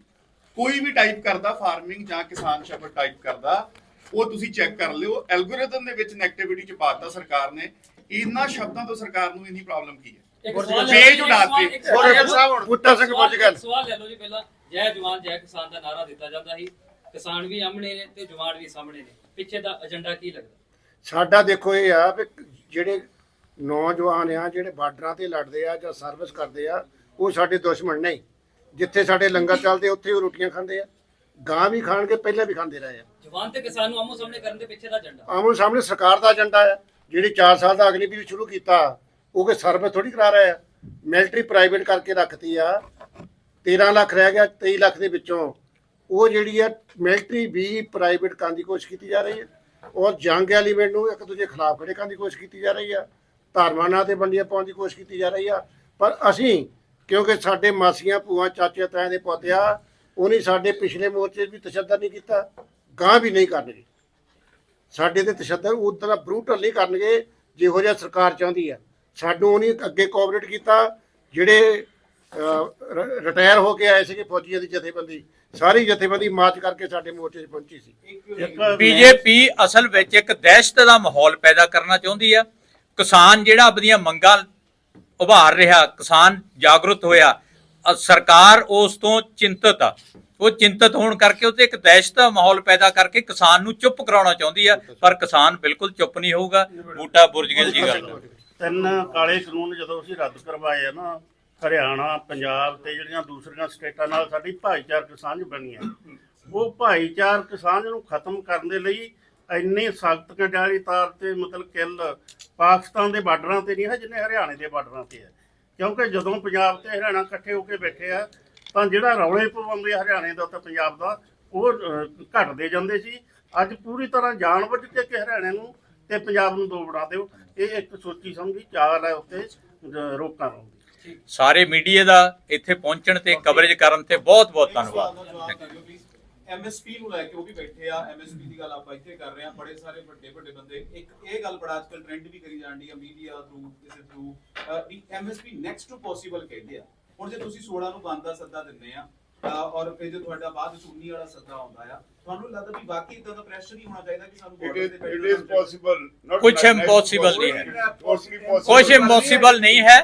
ਕੋਈ ਵੀ ਟਾਈਪ ਕਰਦਾ ਫਾਰਮਿੰਗ ਜਾਂ ਕਿਸਾਨ ਸ਼ਬਦ ਟਾਈਪ ਕਰਦਾ ਉਹ ਤੁਸੀਂ ਚੈੱਕ ਕਰ ਲਿਓ। ਐਲਗੋਰਿਥਮ ਦੇ ਵਿੱਚ ਨੈਗੇਟਿਵਿਟੀ ਚ ਪਾਤਾ ਸਰਕਾਰ ਨੇ। ਇਹਨਾਂ ਸ਼ਬਦਾਂ ਤੋਂ ਸਰਕਾਰ ਨੂੰ ਇੰਨੀ ਪ੍ਰੋਬਲਮ ਕੀ ਹੈ? ਪੇਜ ਉਡਾਤੇ। ਇੱਕ ਸਵਾਲ- ਇੱਕ ਸਵਾਲ- ਬੂਟਾ ਸਿੰਘ ਪੁੱਜ ਗਿਆ ਸਵਾਲ ਲੈ ਲਓ ਜੀ ਪਹਿਲਾਂ। ਜੈ ਜਵਾਨ ਜੈ ਕਿਸਾਨ ਦਾ ਨਾਰਾ ਦਿੱਤਾ ਜਾਂਦਾ ਸੀ। ਕਿਸਾਨ ਵੀ ਆਮਣੇ ਨੇ ਤੇ ਜਵਾਨ ਵੀ ਸਾਹਮਣੇ ਨੇ। ਪਿੱਛੇ ਦਾ ਏਜੰਡਾ ਕੀ ਲੱਗਦਾ? ਸਾਡਾ ਦੇਖੋ ਇਹ ਆ ਵੀ ਜਿਹੜੇ ਨੌਜਵਾਨ ਆ ਜਿਹੜੇ ਬਾਰਡਰਾਂ ਤੇ ਲੜਦੇ ਆ ਜਾਂ ਸਰਵਿਸ ਕਰਦੇ ਆ ਉਹ ਸਾਡੇ ਦੁਸ਼ਮਣ ਨਹੀਂ। ਜਿੱਥੇ ਸਾਡੇ ਲੰਗਰ ਚੱਲਦੇ ਉੱਥੇ ਉਹ ਰੋਟੀਆਂ ਖਾਂਦੇ ਆ। ਗਾਂ ਵੀ ਖਾਣਗੇ ਪਹਿਲਾਂ ਵੀ ਖਾਂਦੇ ਰਹੇ ਆ। ਜਵਾਨ ਤੇ ਕਿਸਾਨ ਨੂੰ ਆਮੋ ਸਾਹਮਣੇ ਕਰਨ ਦੇ ਪਿੱਛੇ ਦਾ ਏਜੰਡਾ। ਆਮੋ ਸਾਹਮਣੇ ਸਰਕਾਰ ਦਾ ਏਜੰਡਾ ਆ ਜਿਹੜੀ 4 ਸਾਲ ਦਾ ਅਗਨੀਵੀਰ ਸ਼ੁਰੂ ਕੀਤਾ ਉਹ ਕਿ ਸਰਵਿਸ ਥੋੜੀ ਕਰਾ ਰਹੇ ਆ। ਮਿਲਟਰੀ ਪ੍ਰਾਈਵੇਟ ਕਰਕੇ ਰੱਖਤੀ ਆ। 13 ਲੱਖ ਰਹਿ ਗਿਆ 23 ਲੱਖ ਦੇ ਵਿੱਚੋਂ। ਉਹ ਜਿਹੜੀ ਆ ਮਿਲਟਰੀ ਵੀ ਪ੍ਰਾਈਵੇਟ ਕਰਨ ਦੀ ਕੋਸ਼ਿਸ਼ ਕੀਤੀ ਜਾ ਰਹੀ ਹੈ ਔਰ ਜੰਗ ਐਲੀਮੈਂਟ ਨੂੰ ਇੱਕ ਦੂਜੇ ਖਿਲਾਫ ਖੜੇ ਕਰਨ ਦੀ ਕੋਸ਼ਿਸ਼ ਕੀਤੀ ਜਾ ਰਹੀ ਆ। ਧਾਰਮਾਂ ਨਾਂ ਤੇ ਬੰਦੀਆਂ ਪਾਉਣ ਦੀ ਕੋਸ਼ਿਸ਼ ਕੀਤੀ ਜਾ ਰਹੀ ਆ। ਪਰ ਅਸੀਂ ਕਿਉਂਕਿ ਸਾਡੇ ਮਾਸੀਆਂ, ਭੂਆ ਚਾਚੇ ਤਾਇਆਂ ਦੇ ਪੋਤੇ ਉਹਨੇ ਸਾਡੇ ਪਿਛਲੇ ਮੋਰਚੇ 'ਚ ਵੀ ਤਸ਼ੱਦਦ ਨਹੀਂ ਕੀਤਾ ਗਾਂ ਵੀ ਨਹੀਂ ਕਰਨਗੇ। ਸਾਡੇ ਤੇ ਤਸ਼ੱਦਦ ਉਦਾਂ ਬਰੂਟਲ ਨਹੀਂ ਕਰਨਗੇ, ਜਿਹੋ ਜਿਹਾ ਸਰਕਾਰ ਚਾਹੁੰਦੀ ਹੈ ਸਾਨੂੰ ਉਹਨੇ ਅੱਗੇ ਕੋਆਪਰੇਟ ਕੀਤਾ, ਜਿਹੜੇ ਰਿਟਾਇਰ ਹੋ ਕੇ ਆਏ ਸੀਗੇ ਫੌਜੀਆਂ ਦੀ ਜਥੇਬੰਦੀ, ਸਾਰੀ ਜਥੇਬੰਦੀ ਮਾਰਚ ਕਰਕੇ ਸਾਡੇ ਮੋਰਚੇ 'ਚ ਪਹੁੰਚੀ ਸੀ। ਬੀਜੇਪੀ ਅਸਲ ਵਿੱਚ ਇੱਕ ਦਹਿਸ਼ਤ ਦਾ ਮਾਹੌਲ ਪੈਦਾ ਕਰਨਾ ਚਾਹੁੰਦੀ ਆ। ਕਿਸਾਨ ਜਿਹੜਾ ਆਪਣੀਆਂ ਮੰਗਾਂ ਉਭਾਰ ਰਿਹਾ, ਕਿਸਾਨ ਜਾਗਰੂਕ ਹੋਇਆ। ਸਰਕਾਰ ਉਸ ਤੋਂ ਚਿੰਤਤ ਆ। ਉਹ ਚਿੰਤਤ ਹੋਣ ਕਰਕੇ ਉਹਤੇ ਇੱਕ ਦਹਿਸ਼ਤ ਦਾ ਮਾਹੌਲ ਪੈਦਾ ਕਰਕੇ ਕਿਸਾਨ ਨੂੰ ਚੁੱਪ ਕਰਾਉਣਾ ਚਾਹੁੰਦੀ ਆ, ਪਰ ਕਿਸਾਨ ਬਿਲਕੁਲ ਚੁੱਪ ਨਹੀਂ ਹੋਊਗਾ। ਬੂਟਾ ਬੁਰਜਗਿਲ ਜੀ ਗੱਲ। ਤਿੰਨ ਕਾਲੇ ਕਾਨੂੰਨ ਜਦੋਂ ਅਸੀਂ ਰੱਦ ਕਰਵਾਏ ਆ ਨਾ, ਹਰਿਆਣਾ, ਪੰਜਾਬ ਤੇ ਜਿਹੜੀਆਂ ਦੂਸਰੀਆਂ ਸਟੇਟਾਂ ਨਾਲ ਸਾਡੀ ਭਾਈਚਾਰਕ ਸਾਂਝ ਬਣੀ ਹੈ ਉਹ ਭਾਈਚਾਰਕ ਸਾਂਝ ਨੂੰ ਖਤਮ ਕਰਨ ਦੇ ਲਈ ਇੰਨੀ ਸਖਤ ਕੰਡਿਆਲੀ ਤਾਰ ਤੇ ਮਤਲਬ ਕਿੱਲ ਪਾਕਿਸਤਾਨ ਦੇ ਬਾਰਡਰਾਂ ਤੇ ਨਹੀਂ ਹੈ ਜਿੰਨੇ ਹਰਿਆਣੇ ਦੇ ਬਾਰਡਰਾਂ ਤੇ ਹੈ। ਕਿਉਂਕਿ ਜਦੋਂ ਪੰਜਾਬ ਤੇ ਹਰਿਆਣਾ ਇਕੱਠੇ ਹੋ ਕੇ ਬੈਠੇ ਆ ਤਾਂ ਜਿਹੜਾ ਰੌਲੇ ਪਵਾਉਂਦੇ ਆ ਹਰਿਆਣੇ ਦਾ ਤੇ ਪੰਜਾਬ ਦਾ ਉਹ ਘਟਦੇ ਜਾਂਦੇ ਸੀ। ਅੱਜ ਪੂਰੀ ਤਰ੍ਹਾਂ ਜਾਣਬੁੱਝ ਕੇ ਕਿ ਹਰਿਆਣੇ ਨੂੰ ਤੇ ਪੰਜਾਬ ਨੂੰ ਦੋ ਬਣਾ ਦਿਓ ਇਹ ਇੱਕ ਸੋਚੀ ਸਮਝੀ ਚਾਲ ਹੈ ਉੱਤੇ ਰੋਕਾਂ ਲਾਉਣ ਦੀ। ਸਾਰੇ ਮੀਡੀਆ ਦਾ ਇੱਥੇ ਪਹੁੰਚਣ ਤੇ ਕਵਰੇਜ ਕਰਨ ਤੇ ਬਹੁਤ ਬਹੁਤ ਧੰਨਵਾਦ। ਐਮਐਸਪੀ ਨੂੰ ਲੈ ਕੇ ਉਹ ਵੀ ਬੈਠੇ ਆ ਐਮਐਸਪੀ ਦੀ ਗੱਲ ਆਪਾਂ ਇੱਥੇ ਕਰ ਰਹੇ ਆ ਬੜੇ ਸਾਰੇ ਵੱਡੇ ਵੱਡੇ ਬੰਦੇ ਇੱਕ ਇਹ ਗੱਲ ਬੜਾ ਅੱਜਕੱਲ ਟ੍ਰੈਂਡ ਵੀ ਕਰੀ ਜਾਂਦੀ ਆ ਮੀਡੀਆ ਥਰੂ ਕਿਸੇ ਥਰੂ ਵੀ ਐਮਐਸਪੀ ਨੈਕਸਟ ਟੂ ਪੋਸੀਬਲ ਕਹਿੰਦੇ ਆ ਹੁਣ ਜੇ ਤੁਸੀਂ 16 ਨੂੰ ਬੰਦ ਦਾ ਸੱਦਾ ਦਿੰਦੇ ਆ ਔਰ ਫਿਰ ਜੇ ਤੁਹਾਡਾ ਬਾਅਦ ਵਿੱਚ 19 ਵਾਲਾ ਸੱਦਾ ਆਉਂਦਾ ਆ ਤੁਹਾਨੂੰ ਲੱਗਦਾ ਵੀ ਵਾਕਈ ਇਦਾਂ ਦਾ ਪ੍ਰੈਸ਼ਰ ਹੀ ਹੋਣਾ ਚਾਹੀਦਾ ਕਿ ਸਾਨੂੰ is, ਤੇ not ਕੁਛ like that. impossible ਨਹੀਂ ਹੈ। ਕੁਝ ਇੰਪੋਸੀਬਲ ਨਹੀਂ ਹੈ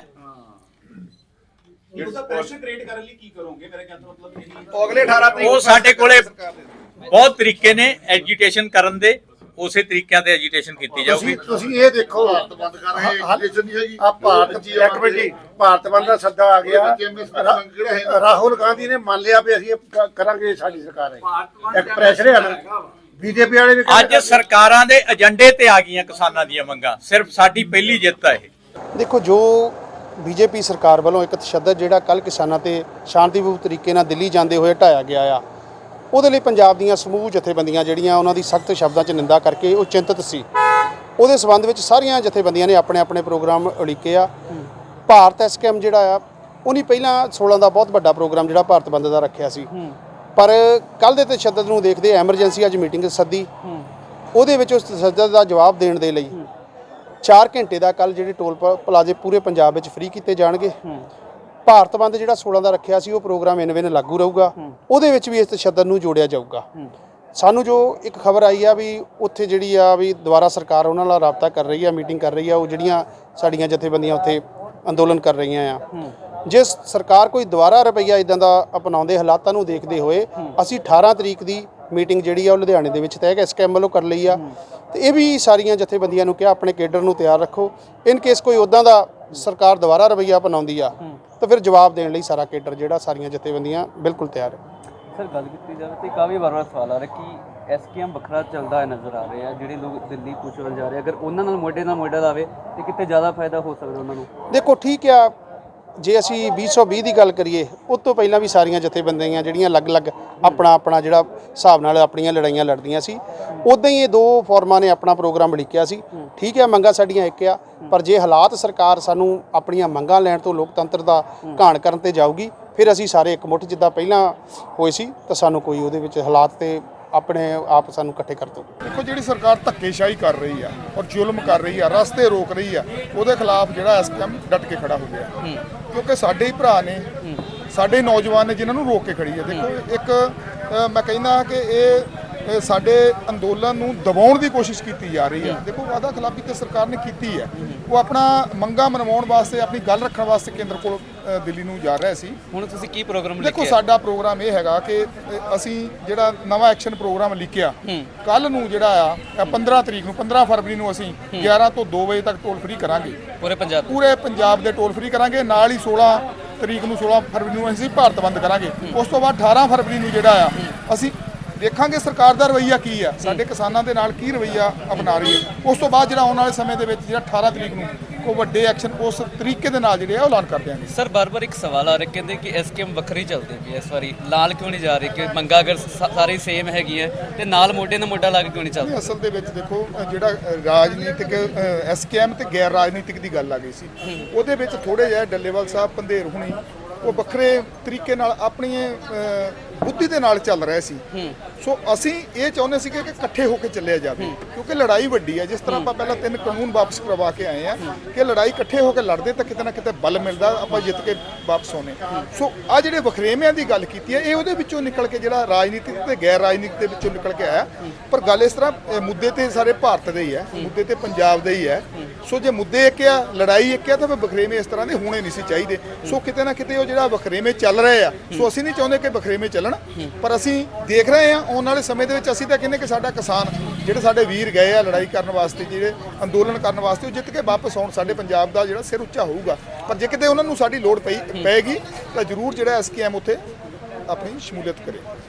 ਉਹਦਾ ਪ੍ਰੈਸ਼ਰ ਕ੍ਰੀਏਟ ਕਰਨ ਲਈ ਕੀ ਕਰੋਗੇ? ਮੇਰੇ ਕਹਿੰਦਾ ਮਤਲਬ ਇਹੀ ਅਗਲੇ 18 ਤਰੀਕ ਉਹ ਨੂੰ ਸਾਡੇ ਕੋਲੇ ਸਰਕਾਰ ਦੇ ਦਿੰਦੀ। ਬਹੁਤ ਤਰੀਕੇ ਨੇ ਐਜੀਟੇਸ਼ਨ ਕਰਨ ਦੇ ਉਸੇ ਤਰੀਕਿਆਂ ਤੇ ਐਜੀਟੇਸ਼ਨ ਕੀਤੀ ਜਾਊਗੀ। ਤੁਸੀਂ ਤੁਸੀਂ ਇਹ ਦੇਖੋ ਬੰਦ ਕਰ ਰਹੇ ਐਜੂਕੇਸ਼ਨ ਨਹੀਂ ਹੈਗੀ। ਆ ਭਾਰਤ ਇੱਕ ਮਿੰਟ ਜੀ ਭਾਰਤ ਬੰਦ ਦਾ ਸੱਦਾ ਆ ਗਿਆ। ਰਾ- ਰਾਹੁਲ ਗਾਂਧੀ ਨੇ ਮੰਨ ਲਿਆ ਵੀ ਅਸੀਂ ਇਹ ਕ- ਕਰਾਂਗੇ ਸਾਡੀ ਸਰਕਾਰ ਹੈ ਇੱਕ ਪ੍ਰੈਸ਼ਰ ਹੈ ਨਾ। ਬੀਜੇਪੀ ਵਾਲੇ ਵੀ ਅੱਜ ਸਰਕਾਰਾਂ ਦੇ ਏਜੰਡੇ ਤੇ ਆ ਗਈਆਂ ਕਿਸਾਨਾਂ ਦੀਆਂ ਮੰਗਾਂ। ਸਿਰਫ ਸਾਡੀ ਪਹਿਲੀ ਜਿੱਤ ਹੈ ਇਹ। ਦੇਖੋ ਜੋ ਬੀਜੇਪੀ ਸਰਕਾਰ ਵੱਲੋਂ ਇੱਕ ਤਸ਼ੱਦਦ ਜਿਹੜਾ ਕੱਲ ਕਿਸਾਨਾਂ ਤੇ ਸ਼ਾਂਤੀਪੂਰਨ ਤਰੀਕੇ ਨਾਲ ਦਿੱਲੀ ਜਾਂਦੇ ਹੋਏ ਢਾਇਆ ਗਿਆ ਆ। ਉਹਦੇ ਲਈ ਪੰਜਾਬ ਦੀਆਂ ਸਮੂਹ ਜਥੇਬੰਦੀਆਂ ਜਿਹੜੀਆਂ ਉਹਨਾਂ ਦੀ ਸਖਤ ਸ਼ਬਦਾਂ 'ਚ ਨਿੰਦਾ ਕਰਕੇ ਉਹ ਚਿੰਤਤ ਸੀ। ਉਹਦੇ ਸਬੰਧ ਵਿੱਚ ਸਾਰੀਆਂ ਜਥੇਬੰਦੀਆਂ ਨੇ ਆਪਣੇ ਆਪਣੇ ਪ੍ਰੋਗਰਾਮ ਉਲੀਕੇ ਆ। ਭਾਰਤ ਐਸਕੇਐਮ ਜਿਹੜਾ ਆ ਉਹਨੇ ਪਹਿਲਾਂ 16 ਦਾ ਬਹੁਤ ਵੱਡਾ ਪ੍ਰੋਗਰਾਮ ਜਿਹੜਾ ਭਾਰਤ ਬੰਦ ਦਾ ਰੱਖਿਆ ਸੀ। ਪਰ ਕੱਲ ਦੇ ਤਸ਼ੱਦਦ ਨੂੰ ਦੇਖਦੇ ਐਮਰਜੈਂਸੀ ਅੱਜ ਮੀਟਿੰਗ ਸੱਦੀ। ਉਹਦੇ ਵਿੱਚ ਉਸ ਤਸ਼ੱਦਦ ਦਾ ਜਵਾਬ ਦੇਣ ਦੇ ਲਈ 4 ਘੰਟੇ ਦਾ ਕੱਲ ਜਿਹੜੇ ਟੋਲ ਪ- ਪਲਾਜ਼ੇ ਪੂਰੇ ਪੰਜਾਬ ਵਿੱਚ ਫ੍ਰੀ ਕੀਤੇ ਜਾਣਗੇ। ਭਾਰਤ ਬੰਦ ਜਿਹੜਾ 16 ਦਾ ਰੱਖਿਆ ਸੀ ਉਹ ਪ੍ਰੋਗਰਾਮ ਇਨਵੇਨ ਲਾਗੂ ਰਹੂਗਾ। ਉਹਦੇ ਵਿੱਚ ਵੀ ਇਸ ਤਸ਼ੱਦਦ ਨੂੰ ਜੋੜਿਆ ਜਾਊਗਾ। ਸਾਨੂੰ ਜੋ ਇੱਕ ਖਬਰ ਆਈ ਆ ਵੀ ਉੱਥੇ ਜਿਹੜੀ ਆ ਵੀ ਦੁਬਾਰਾ ਸਰਕਾਰ ਉਹਨਾਂ ਨਾਲ ਰਾਬਤਾ ਕਰ ਰਹੀ ਆ ਮੀਟਿੰਗ ਕਰ ਰਹੀ ਆ ਉਹ ਜਿਹੜੀਆਂ ਸਾਡੀਆਂ ਜਥੇਬੰਦੀਆਂ ਉੱਥੇ ਅੰਦੋਲਨ ਕਰ ਰਹੀਆਂ ਆ। ਜੇ ਸ- ਸਰਕਾਰ ਕੋਈ ਦੁਬਾਰਾ ਰਵੱਈਆ ਇਦਾਂ ਦਾ ਅਪਣਾਉਂਦੇ ਹਾਲਾਤਾਂ ਨੂੰ ਦੇਖਦੇ ਹੋਏ ਅਸੀਂ 18 ਤਰੀਕ ਦੀ ਮੀਟਿੰਗ ਜਿਹੜੀ ਆ ਉਹ ਲੁਧਿਆਣੇ ਦੇ ਵਿੱਚ ਤੈਅ ਕੇ ਐਸਕੇਐਮ ਵੱਲੋਂ ਕਰ ਲਈ ਆ। ਤੇ ਇਹ ਵੀ ਸਾਰੀਆਂ ਜਥੇਬੰਦੀਆਂ ਨੂੰ ਕਿਹਾ ਆਪਣੇ ਕੇਡਰ ਨੂੰ ਤਿਆਰ ਰੱਖੋ। ਇਨ ਕੇਸ ਕੋਈ ਉਦਾਂ ਦਾ ਸਰਕਾਰ ਦੁਬਾਰਾ ਰਵੱਈਆ ਅਪਣਾਉਂਦੀ ਆ ਤਾਂ ਫਿਰ ਜਵਾਬ ਦੇਣ ਲਈ ਸਾਰਾ ਕੇਡਰ ਜਿਹੜਾ ਸਾਰੀਆਂ ਜਥੇਬੰਦੀਆਂ ਬਿਲਕੁਲ ਤਿਆਰ ਹੈ। ਸਰ ਗੱਲ ਕੀਤੀ ਜਾਵੇ ਤੇ ਕਾਫੀ ਵਾਰ ਵਾਰ ਸਵਾਲ ਆ ਰਿਹਾ ਕਿ ਐਸਕੇਐਮ ਵੱਖਰਾ ਚੱਲਦਾ ਨਜ਼ਰ ਆ ਰਿਹਾ ਜਿਹੜੇ ਲੋਕ ਦਿੱਲੀ ਪੁੱਛ ਵੱਲ ਜਾ ਰਹੇ ਅਗਰ ਉਹਨਾਂ ਨਾਲ ਮੋਢੇ ਨਾਲ ਮੋਢਾ ਲਾਵੇ ਤੇ ਕਿਤੇ ਜ਼ਿਆਦਾ ਫਾਇਦਾ ਹੋ ਸਕਦਾ ਉਹਨਾਂ ਨੂੰ? ਦੇਖੋ ਠੀਕ ਆ ਜੇ ਅਸੀਂ 2020 ਦੀ ਗੱਲ ਕਰੀਏ, ਉਸ ਤੋਂ ਪਹਿਲਾਂ ਵੀ ਸਾਰੀਆਂ ਜਥੇਬੰਦੀਆਂ ਜਿਹੜੀਆਂ ਅਲੱਗ-ਅਲੱਗ ਆਪਣਾ ਆਪਣਾ ਜਿਹੜਾ ਹਿਸਾਬ ਨਾਲ ਆਪਣੀਆਂ ਲੜਾਈਆਂ ਲੜਦੀਆਂ ਸੀ। ਉਦਾਂ ਹੀ ਇਹ ਦੋ ਫੋਰਮਾਂ ਨੇ ਆਪਣਾ ਪ੍ਰੋਗਰਾਮ ਲਿਖਿਆ ਸੀ। ਠੀਕ ਹੈ, ਮੰਗਾਂ ਸਾਡੀਆਂ ਇੱਕ ਆ, ਪਰ ਜੇ ਹਾਲਾਤ ਸਰਕਾਰ ਸਾਨੂੰ ਆਪਣੀਆਂ ਮੰਗਾਂ ਲੈਣ ਤੋਂ ਲੋਕਤੰਤਰ ਦਾ ਘਾਣ ਕਰਨ ਤੇ ਜਾਊਗੀ, ਫਿਰ ਅਸੀਂ ਸਾਰੇ ਇਕਮੁੱਠ ਜਿੱਦਾਂ ਪਹਿਲਾਂ ਹੋਏ ਸੀ, ਤਾਂ ਸਾਨੂੰ ਕੋਈ ਉਹਦੇ ਵਿੱਚ ਹਾਲਾਤ ਤੇ ਆਪਣੇ ਆਪ ਸਾਨੂੰ ਇਕੱਠੇ ਕਰ ਦੋ ਦੇਖੋ ਜਿਹੜੀ ਸਰਕਾਰ ਧੱਕੇਸ਼ਾਹੀ ਕਰ ਰਹੀ ਆ ਔਰ ਜ਼ੁਲਮ ਕਰ ਰਹੀ ਆ ਰਸਤੇ ਰੋਕ ਰਹੀ ਆ ਉਹਦੇ ਖਿਲਾਫ ਜਿਹੜਾ ਐਸਕੇਐਮ ਡਟ ਕੇ ਖੜਾ ਹੋ ਗਿਆ। ਕਿਉਂਕਿ ਸਾਡੇ ਹੀ ਭਰਾ ਨੇ ਸਾਡੇ ਨੌਜਵਾਨ ਨੇ ਜਿਨ੍ਹਾਂ ਨੂੰ ਰੋਕ ਕੇ ਖੜੀ ਆ। ਦੇਖੋ ਇੱਕ ਮੈਂ ਕਹਿੰਦਾ ਕਿ ਇਹ ਸਾਡੇ ਅੰਦੋਲਨ ਨੂੰ ਦਬਾਉਣ ਦੀ ਕੋਸ਼ਿਸ਼ ਕੀਤੀ ਜਾ ਰਹੀ ਹੈ। ਦੇਖੋ ਵਾਦਾ ਖਿਲਾਫੀ ਤੇ ਸਰਕਾਰ ਨੇ ਕੀਤੀ ਹੈ। ਉਹ ਆਪਣਾ ਮੰਗਾ ਮਨਵਾਉਣ ਵਾਸਤੇ ਆਪਣੀ ਗੱਲ ਰੱਖਣ ਵਾਸਤੇ ਕੇਂਦਰ ਕੋਲ ਦਿੱਲੀ ਨੂੰ ਜਾ ਰਿਹਾ ਸੀ। ਹੁਣ ਤੁਸੀਂ ਕੀ ਪ੍ਰੋਗਰਾਮ ਦੇਖੋ ਸਾਡਾ ਪ੍ਰੋਗਰਾਮ ਇਹ ਹੈਗਾ ਕਿ ਅਸੀਂ ਜਿਹੜਾ ਨਵਾਂ ਐਕਸ਼ਨ ਪ੍ਰੋਗਰਾਮ ਲਿਖਿਆ ਕੱਲ ਨੂੰ ਜਿਹੜਾ ਆ ਅ, 15 ਤਰੀਕ ਨੂੰ 15 ਫਰਵਰੀ ਨੂੰ ਅਸੀਂ 11 ਤੋਂ 2 ਵਜੇ ਤੱਕ ਟੋਲ ਫ੍ਰੀ ਕਰਾਂਗੇ। ਪੂਰੇ ਪੰਜਾਬ ਪੂਰੇ ਪੰਜਾਬ ਦੇ ਟੋਲ ਫ੍ਰੀ ਕਰਾਂਗੇ ਨਾਲ ਹੀ 16 ਤਰੀਕ ਨੂੰ 16 ਫਰਵਰੀ ਨੂੰ ਅਸੀਂ ਭਾਰਤ ਬੰਦ ਕਰਾਂਗੇ। ਉਸ ਤੋਂ ਬਾਅਦ 18 ਫਰਵਰੀ ਨੂੰ ਜਿਹੜਾ ਆ ਅਸੀਂ ਦੇਖਾਂਗੇ ਸਰਕਾਰ ਦਾ ਰਵਈਆ ਕੀ ਆ ਸਾਡੇ ਕਿਸਾਨਾਂ ਦੇ ਨਾਲ ਕੀ ਰਵਈਆ ਅਪਣਾ ਰਹੀ ਹੈ। ਉਸ ਤੋਂ ਬਾਅਦ ਜਿਹੜਾ ਆਉਣ ਵਾਲੇ ਸਮੇਂ ਦੇ ਵਿੱਚ ਜਿਹੜਾ 18 ਤਰੀਕ ਨੂੰ ਕੋ ਵੱਡੇ ਐਕਸ਼ਨ ਉਸ ਤਰੀਕੇ ਦੇ ਨਾਲ ਜਿਹੜੇ ਆ ਐਲਾਨ ਕਰ ਦਿਆਂਗੇ ਸਰ ਬਾਰ-ਬਾਰ ਇੱਕ ਸਵਾਲ ਆ ਰਿਹਾ ਕਹਿੰਦੇ ਕਿ ਐਸਕੇਐਮ ਵੱਖਰੀ ਚੱਲਦੇ ਪਈ ਇਸ ਵਾਰੀ। ਨਾਲ ਕਿਉਂ ਨਹੀਂ ਜਾ ਰਹੀ? ਕਿ ਮੰਗਾ ਅਗਰ ਸਾਰੇ ਸੇਮ ਹੈਗੀਆਂ ਤੇ ਨਾਲ ਮੋਢੇ ਨਾਲ ਮੋਢਾ ਲਾ ਕੇ ਕਿਉਂ ਨਹੀਂ ਚੱਲਦੇ? ਅਸਲ ਦੇ ਵਿੱਚ ਦੇਖੋ ਜਿਹੜਾ ਰਾਜਨੀਤਿਕ ਐਸਕੇਐਮ ਤੇ ਗੈਰ ਰਾਜਨੀਤਿਕ ਦੀ ਗੱਲ ਆ ਗਈ ਸੀ। ਉਹਦੇ ਵਿੱਚ ਥੋੜੇ ਜਿਹਾ ਡੱਲੇਵਾਲ ਸਾਹਿਬ ਪੰਧੇਰ ਹੁਣੀ ਉਹ ਵੱਖਰੇ ਤਰੀਕੇ ਨਾਲ ਆਪਣੀ ਅ, ਬੁੱਧੀ ਦੇ ਨਾਲ ਚੱਲ ਰਹੇ ਸੀ। ਸੋ ਅਸੀਂ ਇਹ ਚਾਹੁੰਦੇ ਸੀ ਕਿ ਇਕੱਠੇ ਹੋ ਕੇ ਚੱਲਿਆ ਜਾਵੇ। ਕਿਉਂਕਿ ਲੜਾਈ ਵੱਡੀ ਹੈ। ਜਿਸ ਤਰ੍ਹਾਂ ਆਪਾਂ ਪਹਿਲਾਂ ਤਿੰਨ ਕਾਨੂੰਨ ਵਾਪਸ ਕਰਵਾ ਕੇ ਆਏ ਆ ਕਿ ਲੜਾਈ ਇਕੱਠੇ ਹੋ ਕੇ ਲੜਦੇ ਤਾਂ ਕਿਤੇ ਨਾ ਕਿਤੇ ਬਲ ਮਿਲਦਾ ਆਪਾਂ ਜਿੱਤ ਕੇ ਵਾਪਸ ਆਉਨੇ ਸੋ ਆ ਜਿਹੜੇ ਵਖਰੇਵਿਆਂ ਦੀ ਗੱਲ ਕੀਤੀ ਹੈ ਇਹ ਉਹਦੇ ਵਿੱਚੋਂ ਨਿਕਲ ਕੇ ਜਿਹੜਾ ਰਾਜਨੀਤਿਕ ਤੇ ਗੈਰ ਰਾਜਨੀਤਿਕ ਦੇ ਵਿੱਚੋਂ ਨਿਕਲ ਕੇ ਆਇਆ। ਪਰ ਗੱਲ ਇਸ ਤਰ੍ਹਾਂ ਮੁੱਦੇ ਤੇ ਸਾਰੇ ਭਾਰਤ ਦੇ ਹੀ ਹੈ। ਮੁੱਦੇ ਤੇ ਪੰਜਾਬ ਦੇ ਹੀ ਹੈ। ਸੋ ਜੇ ਮੁੱਦੇ ਇੱਕ ਆ ਲੜਾਈ ਇੱਕ ਆ ਤਾਂ ਫਿਰ ਵਖਰੇਵੇਂ ਇਸ ਤਰ੍ਹਾਂ ਦੇ ਹੋਣੇ ਨਹੀਂ ਸੀ ਚਾਹੀਦੇ। ਸੋ ਕਿਤੇ ਨਾ ਕਿਤੇ ਉਹ ਜਿਹੜਾ ਵਖਰੇਵੇਂ ਚੱਲ ਰਹੇ ਆ ਸੋ ਅਸੀਂ ਨਹੀਂ ਚਾਹੁੰਦੇ ਕਿ ਵਖਰੇਵੇਂ ਚੱਲਣ। ਪਰ ਅਸੀਂ ਦੇਖ ਰਹੇ ਹਾਂ, ਆਉਣ ਵਾਲੇ ਸਮੇਂ ਦੇ ਵਿੱਚ ਅਸੀਂ ਤਾਂ ਕਹਿੰਦੇ ਕਿ ਸਾਡਾ ਕਿਸਾਨ, ਜਿਹੜੇ ਸਾਡੇ ਵੀਰ ਗਏ ਆ ਲੜਾਈ ਕਰਨ ਵਾਸਤੇ, ਜਿਹੜੇ ਅੰਦੋਲਨ ਕਰਨ ਵਾਸਤੇ, ਉਹ ਜਿੱਤ ਕੇ ਵਾਪਸ ਆਉਣ, ਸਾਡੇ ਪੰਜਾਬ ਦਾ ਜਿਹੜਾ ਸਿਰ ਉੱਚਾ ਹੋਊਗਾ। ਪਰ ਜੇ ਕਿਤੇ ਉਹਨਾਂ ਨੂੰ ਸਾਡੀ ਲੋੜ ਪਈ ਪੈਗੀ ਤਾਂ ਜ਼ਰੂਰ ਜਿਹੜਾ ਐਸਕੇਐਮ ਉੱਥੇ ਆਪਣੀ ਸ਼ਮੂਲੀਅਤ ਕਰੇ।